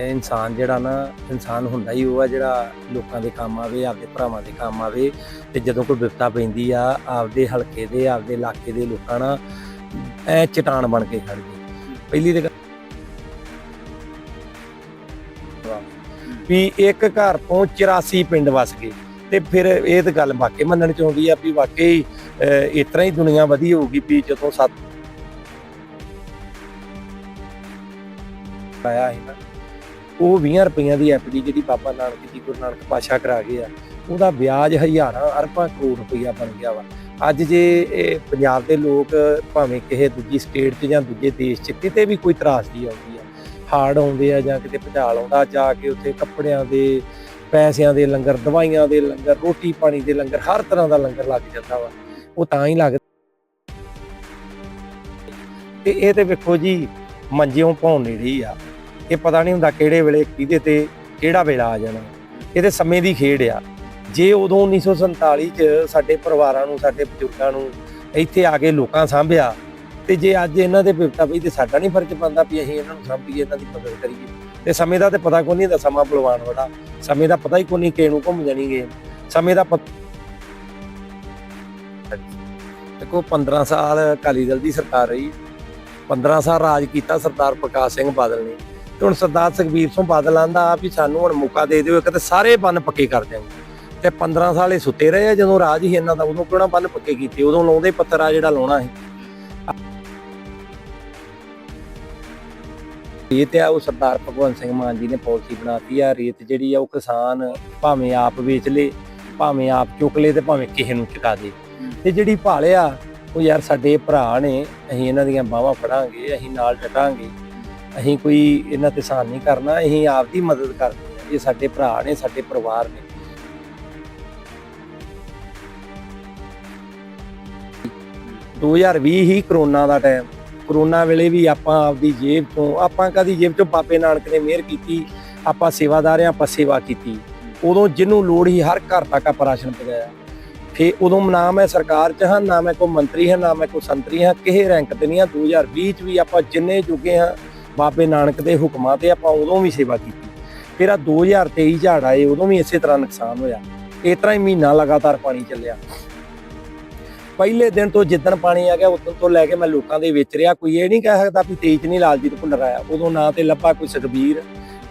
ਇਨਸਾਨ ਜਿਹੜਾ ਨਾ, ਇਨਸਾਨ ਹੁੰਦਾ ਹੀ ਉਹ ਆ ਜਿਹੜਾ ਲੋਕਾਂ ਦੇ ਕੰਮ ਆਵੇ, ਆਪਦੇ ਭਰਾਵਾਂ ਦੇ ਕੰਮ ਆਵੇ ਤੇ ਜਦੋਂ ਕੋਈ ਵਿਪਤਾ ਪੈਂਦੀ ਆ, ਆਪਦੇ ਹਲਕੇ ਦੇ, ਆਪਦੇ ਇਲਾਕੇ ਦੇ ਲੋਕਾਂ ਨਾਲ ਐ ਚਟਾਨ ਬਣ ਕੇ ਖੜ ਗਏ। ਪਹਿਲੀ ਤੇ ਵੀ ਇੱਕ ਘਰ ਤੋਂ 84 ਪਿੰਡ ਵਸ ਗਏ ਤੇ ਫਿਰ ਇਹ ਤਾਂ ਗੱਲ ਵਾਕਈ ਮੰਨਣ ਚ ਆਉਂਦੀ ਆ ਵੀ ਵਾਕਈ ਇਸ ਤਰ੍ਹਾਂ ਹੀ ਦੁਨੀਆ ਵਧੀ ਹੋਊਗੀ ਵੀ ਜਦੋਂ ਸੱਤ ਆਇਆ ਹੈ ਨਾ ਉਹ 20 ਰੁਪਈਆਂ ਦੀ ਐਫਡੀ ਜਿਹੜੀ ਬਾਬਾ ਨਾਨਕ ਜੀ, ਗੁਰੂ ਨਾਨਕ ਪਾਸ਼ਾ ਕਰਾ ਗਏ ਆ, ਉਹਦਾ ਵਿਆਜ ਹਜ਼ਾਰਾਂ, ਅਰਬਾਂ ਕਰੋੜ ਰੁਪਈਆ ਬਣ ਗਿਆ ਵਾ। ਅੱਜ ਜੇ ਇਹ ਪੰਜਾਬ ਦੇ ਲੋਕ ਭਾਵੇਂ ਕਿਸੇ ਦੂਜੀ ਸਟੇਟ 'ਚ ਜਾਂ ਦੂਜੇ ਦੇਸ਼ 'ਚ ਕਿਤੇ ਵੀ ਕੋਈ ਤਰਾਸਦੀ ਆਉਂਦੀ ਆ, ਹਾੜ ਆਉਂਦੇ ਆ ਜਾਂ ਕਿਤੇ ਭਜਾਲ ਆਉਂਦਾ, ਜਾ ਕੇ ਉੱਥੇ ਕੱਪੜਿਆਂ ਦੇ, ਪੈਸਿਆਂ ਦੇ ਲੰਗਰ, ਦਵਾਈਆਂ ਦੇ ਲੰਗਰ, ਰੋਟੀ ਪਾਣੀ ਦੇ ਲੰਗਰ, ਹਰ ਤਰ੍ਹਾਂ ਦਾ ਲੰਗਰ ਲੱਗ ਜਾਂਦਾ ਵਾ। ਉਹ ਤਾਂ ਹੀ ਲੱਗਦਾ ਤੇ ਇਹ ਤੇ ਵੇਖੋ ਜੀ, ਮੰਜਿਓਂ ਪਾਉਣ ਨੇੜੇ ਹੀ ਆ। ਇਹ ਪਤਾ ਨਹੀਂ ਹੁੰਦਾ ਕਿਹੜੇ ਵੇਲੇ ਕਿਹਦੇ ਤੇ ਕਿਹੜਾ ਵੇਲਾ ਆ ਜਾਣਾ। ਇਹ ਤੇ ਸਮੇਂ ਦੀ ਖੇਡ ਆ। ਜੇ ਉਦੋਂ 1947 ਚ ਸਾਡੇ ਪਰਿਵਾਰਾਂ ਨੂੰ, ਸਾਡੇ ਬਜ਼ੁਰਗਾਂ ਨੂੰ ਇੱਥੇ ਆ ਕੇ ਲੋਕਾਂ ਸਾਂਭਿਆ ਤੇ ਜੇ ਅੱਜ ਇਹਨਾਂ ਦੇ ਬਿਪਤਾ ਪਈ ਤੇ ਸਾਡਾ ਨਹੀਂ ਫਰਜ਼ ਬਣਦਾ ਵੀ ਅਸੀਂ ਇਹਨਾਂ ਨੂੰ ਸਾਂਭੀਏ, ਇਹਨਾਂ ਦੀ ਮਦਦ ਕਰੀਏ। ਤੇ ਸਮੇਂ ਦਾ ਤੇ ਪਤਾ ਕੋਈ ਨਹੀਂ ਹੁੰਦਾ, ਸਮਾਂ ਬਲਵਾਨ ਬੜਾ। ਸਮੇਂ ਦਾ ਪਤਾ ਹੀ ਕੋਈ ਨਹੀਂ ਕਿਹਨੂੰ ਘੁੰਮ ਜਾਣੀ ਗੇ ਸਮੇਂ ਦਾ ਪਤਾ ਦੇਖੋ 15 ਸਾਲ ਅਕਾਲੀ ਦਲ ਦੀ ਸਰਕਾਰ ਰਹੀ। 15 ਸਾਲ ਰਾਜ ਕੀਤਾ ਸਰਦਾਰ ਪ੍ਰਕਾਸ਼ ਸਿੰਘ ਬਾਦਲ ਨੇ। ਤੇ ਹੁਣ ਸਰਦਾਰ ਸੁਖਬੀਰ ਸਿੰਘ ਬਾਦਲ ਆਂਦਾ ਵੀ ਸਾਨੂੰ ਹੁਣ ਮੌਕਾ ਦੇ ਦਿਓ, ਇੱਕ ਤੇ ਸਾਰੇ ਬੰਨ ਪੱਕੇ ਕਰ ਦਿਆਂਗੇ। ਤੇ 15 ਸਾਲ ਇਹ ਸੁੱਤੇ ਰਹੇ ਆ, ਜਦੋਂ ਰਾਜ ਹੀ ਇਹਨਾਂ ਦਾ ਉਦੋਂ ਕਿਹੜਾ ਬੰਨ ਪੱਕੇ ਕੀਤੇ, ਉਦੋਂ ਲਾਉਂਦੇ ਪੱਥਰ ਆ ਜਿਹੜਾ ਲਾਉਣਾ ਸੀ। ਰੇਤ ਆ, ਉਹ ਸਰਦਾਰ ਭਗਵੰਤ ਸਿੰਘ ਮਾਨ ਜੀ ਨੇ ਪਾਲਿਸੀ ਬਣਾਤੀ ਆ, ਰੇਤ ਜਿਹੜੀ ਆ ਉਹ ਕਿਸਾਨ ਭਾਵੇਂ ਆਪ ਵੇਚ ਲੇ, ਭਾਵੇਂ ਆਪ ਚੁੱਕ ਲੇ ਤੇ ਭਾਵੇਂ ਕਿਸੇ ਨੂੰ ਚੁਕਾ ਦੇ। ਤੇ ਜਿਹੜੀ ਭਾਲਿਆ ਉਹ ਯਾਰ ਸਾਡੇ ਭਰਾ ਨੇ, ਅਸੀਂ ਇਹਨਾਂ ਦੀਆਂ ਬਾਹਾਂ ਫੜਾਂਗੇ, ਅਸੀਂ ਨਾਲ ਡਟਾਂਗੇ ਅਸੀਂ ਕੋਈ ਇਹਨਾਂ ਤੇ ਸਾਨ ਨਹੀਂ ਕਰਨਾ, ਅਸੀਂ ਆਪ ਦੀ ਮਦਦ ਕਰਦੇ ਹਾਂ। ਇਹ ਸਾਡੇ ਭਰਾ ਨੇ, ਸਾਡੇ ਪਰਿਵਾਰ ਨੇ। 2020 ਹੀ ਕਰੋਨਾ ਦਾ ਟਾਈਮ ਕਰੋਨਾ ਵੇਲੇ ਵੀ ਆਪਾਂ ਆਪਦੀ ਜੇਬ ਤੋਂ, ਆਪਾਂ ਕਦੀ ਜੇਬ ਚੋਂ? ਬਾਬੇ ਨਾਨਕ ਨੇ ਮਿਹਰ ਕੀਤੀ, ਆਪਾਂ ਸੇਵਾਦਾਰ ਆ ਆਪਾਂ ਸੇਵਾ ਕੀਤੀ। ਉਦੋਂ ਜਿਹਨੂੰ ਲੋੜ ਹੀ ਹਰ ਘਰ ਤੱਕ ਆਪਾਂ ਰਾਸ਼ਨ ਪਹੁੰਚਾਇਆ। ਫੇ ਉਦੋਂ ਨਾ ਮੈਂ ਸਰਕਾਰ ਚ ਹਾਂ, ਨਾ ਮੈਂ ਕੋਈ ਮੰਤਰੀ ਹਾਂ, ਨਾ ਮੈਂ ਕੋਈ ਸੰਤਰੀ ਹਾਂ, ਕਿਸੇ ਰੈਂਕ ਤੇ ਨਹੀਂ ਹਾਂ। 2020 ਚ ਵੀ ਆਪਾਂ ਜਿੰਨੇ ਜੁਗੇ ਹਾਂ ਬਾਬੇ ਨਾਨਕ ਦੇ ਹੁਕਮਾਂ ਤੇ ਆਪਾਂ ਉਦੋਂ ਵੀ ਸੇਵਾ ਕੀਤੀ। ਫਿਰ ਆ 2023 ਝਾੜ ਆਏ, ਉਦੋਂ ਵੀ ਇਸੇ ਤਰ੍ਹਾਂ ਨੁਕਸਾਨ ਹੋਇਆ। ਇਸ ਤਰ੍ਹਾਂ ਹੀ ਮਹੀਨਾ ਲਗਾਤਾਰ ਪਾਣੀ ਚੱਲਿਆ। ਪਹਿਲੇ ਦਿਨ ਤੋਂ ਜਿੱਦਣ ਪਾਣੀ ਆ ਗਿਆ, ਉਦੋਂ ਤੋਂ ਲੈ ਕੇ ਮੈਂ ਲੋਕਾਂ ਦੇ ਵਿੱਚ ਰਿਹਾ। ਕੋਈ ਇਹ ਨਹੀਂ ਕਹਿ ਸਕਦਾ ਵੀ ਤੇਜ ਨਹੀਂ ਲਾਲਜੀਤ ਭੁੱਲਰ ਆਇਆ ਉਦੋਂ ਨਾ ਤੇ ਲੱਭਾ ਕੋਈ ਸੁਖਬੀਰ,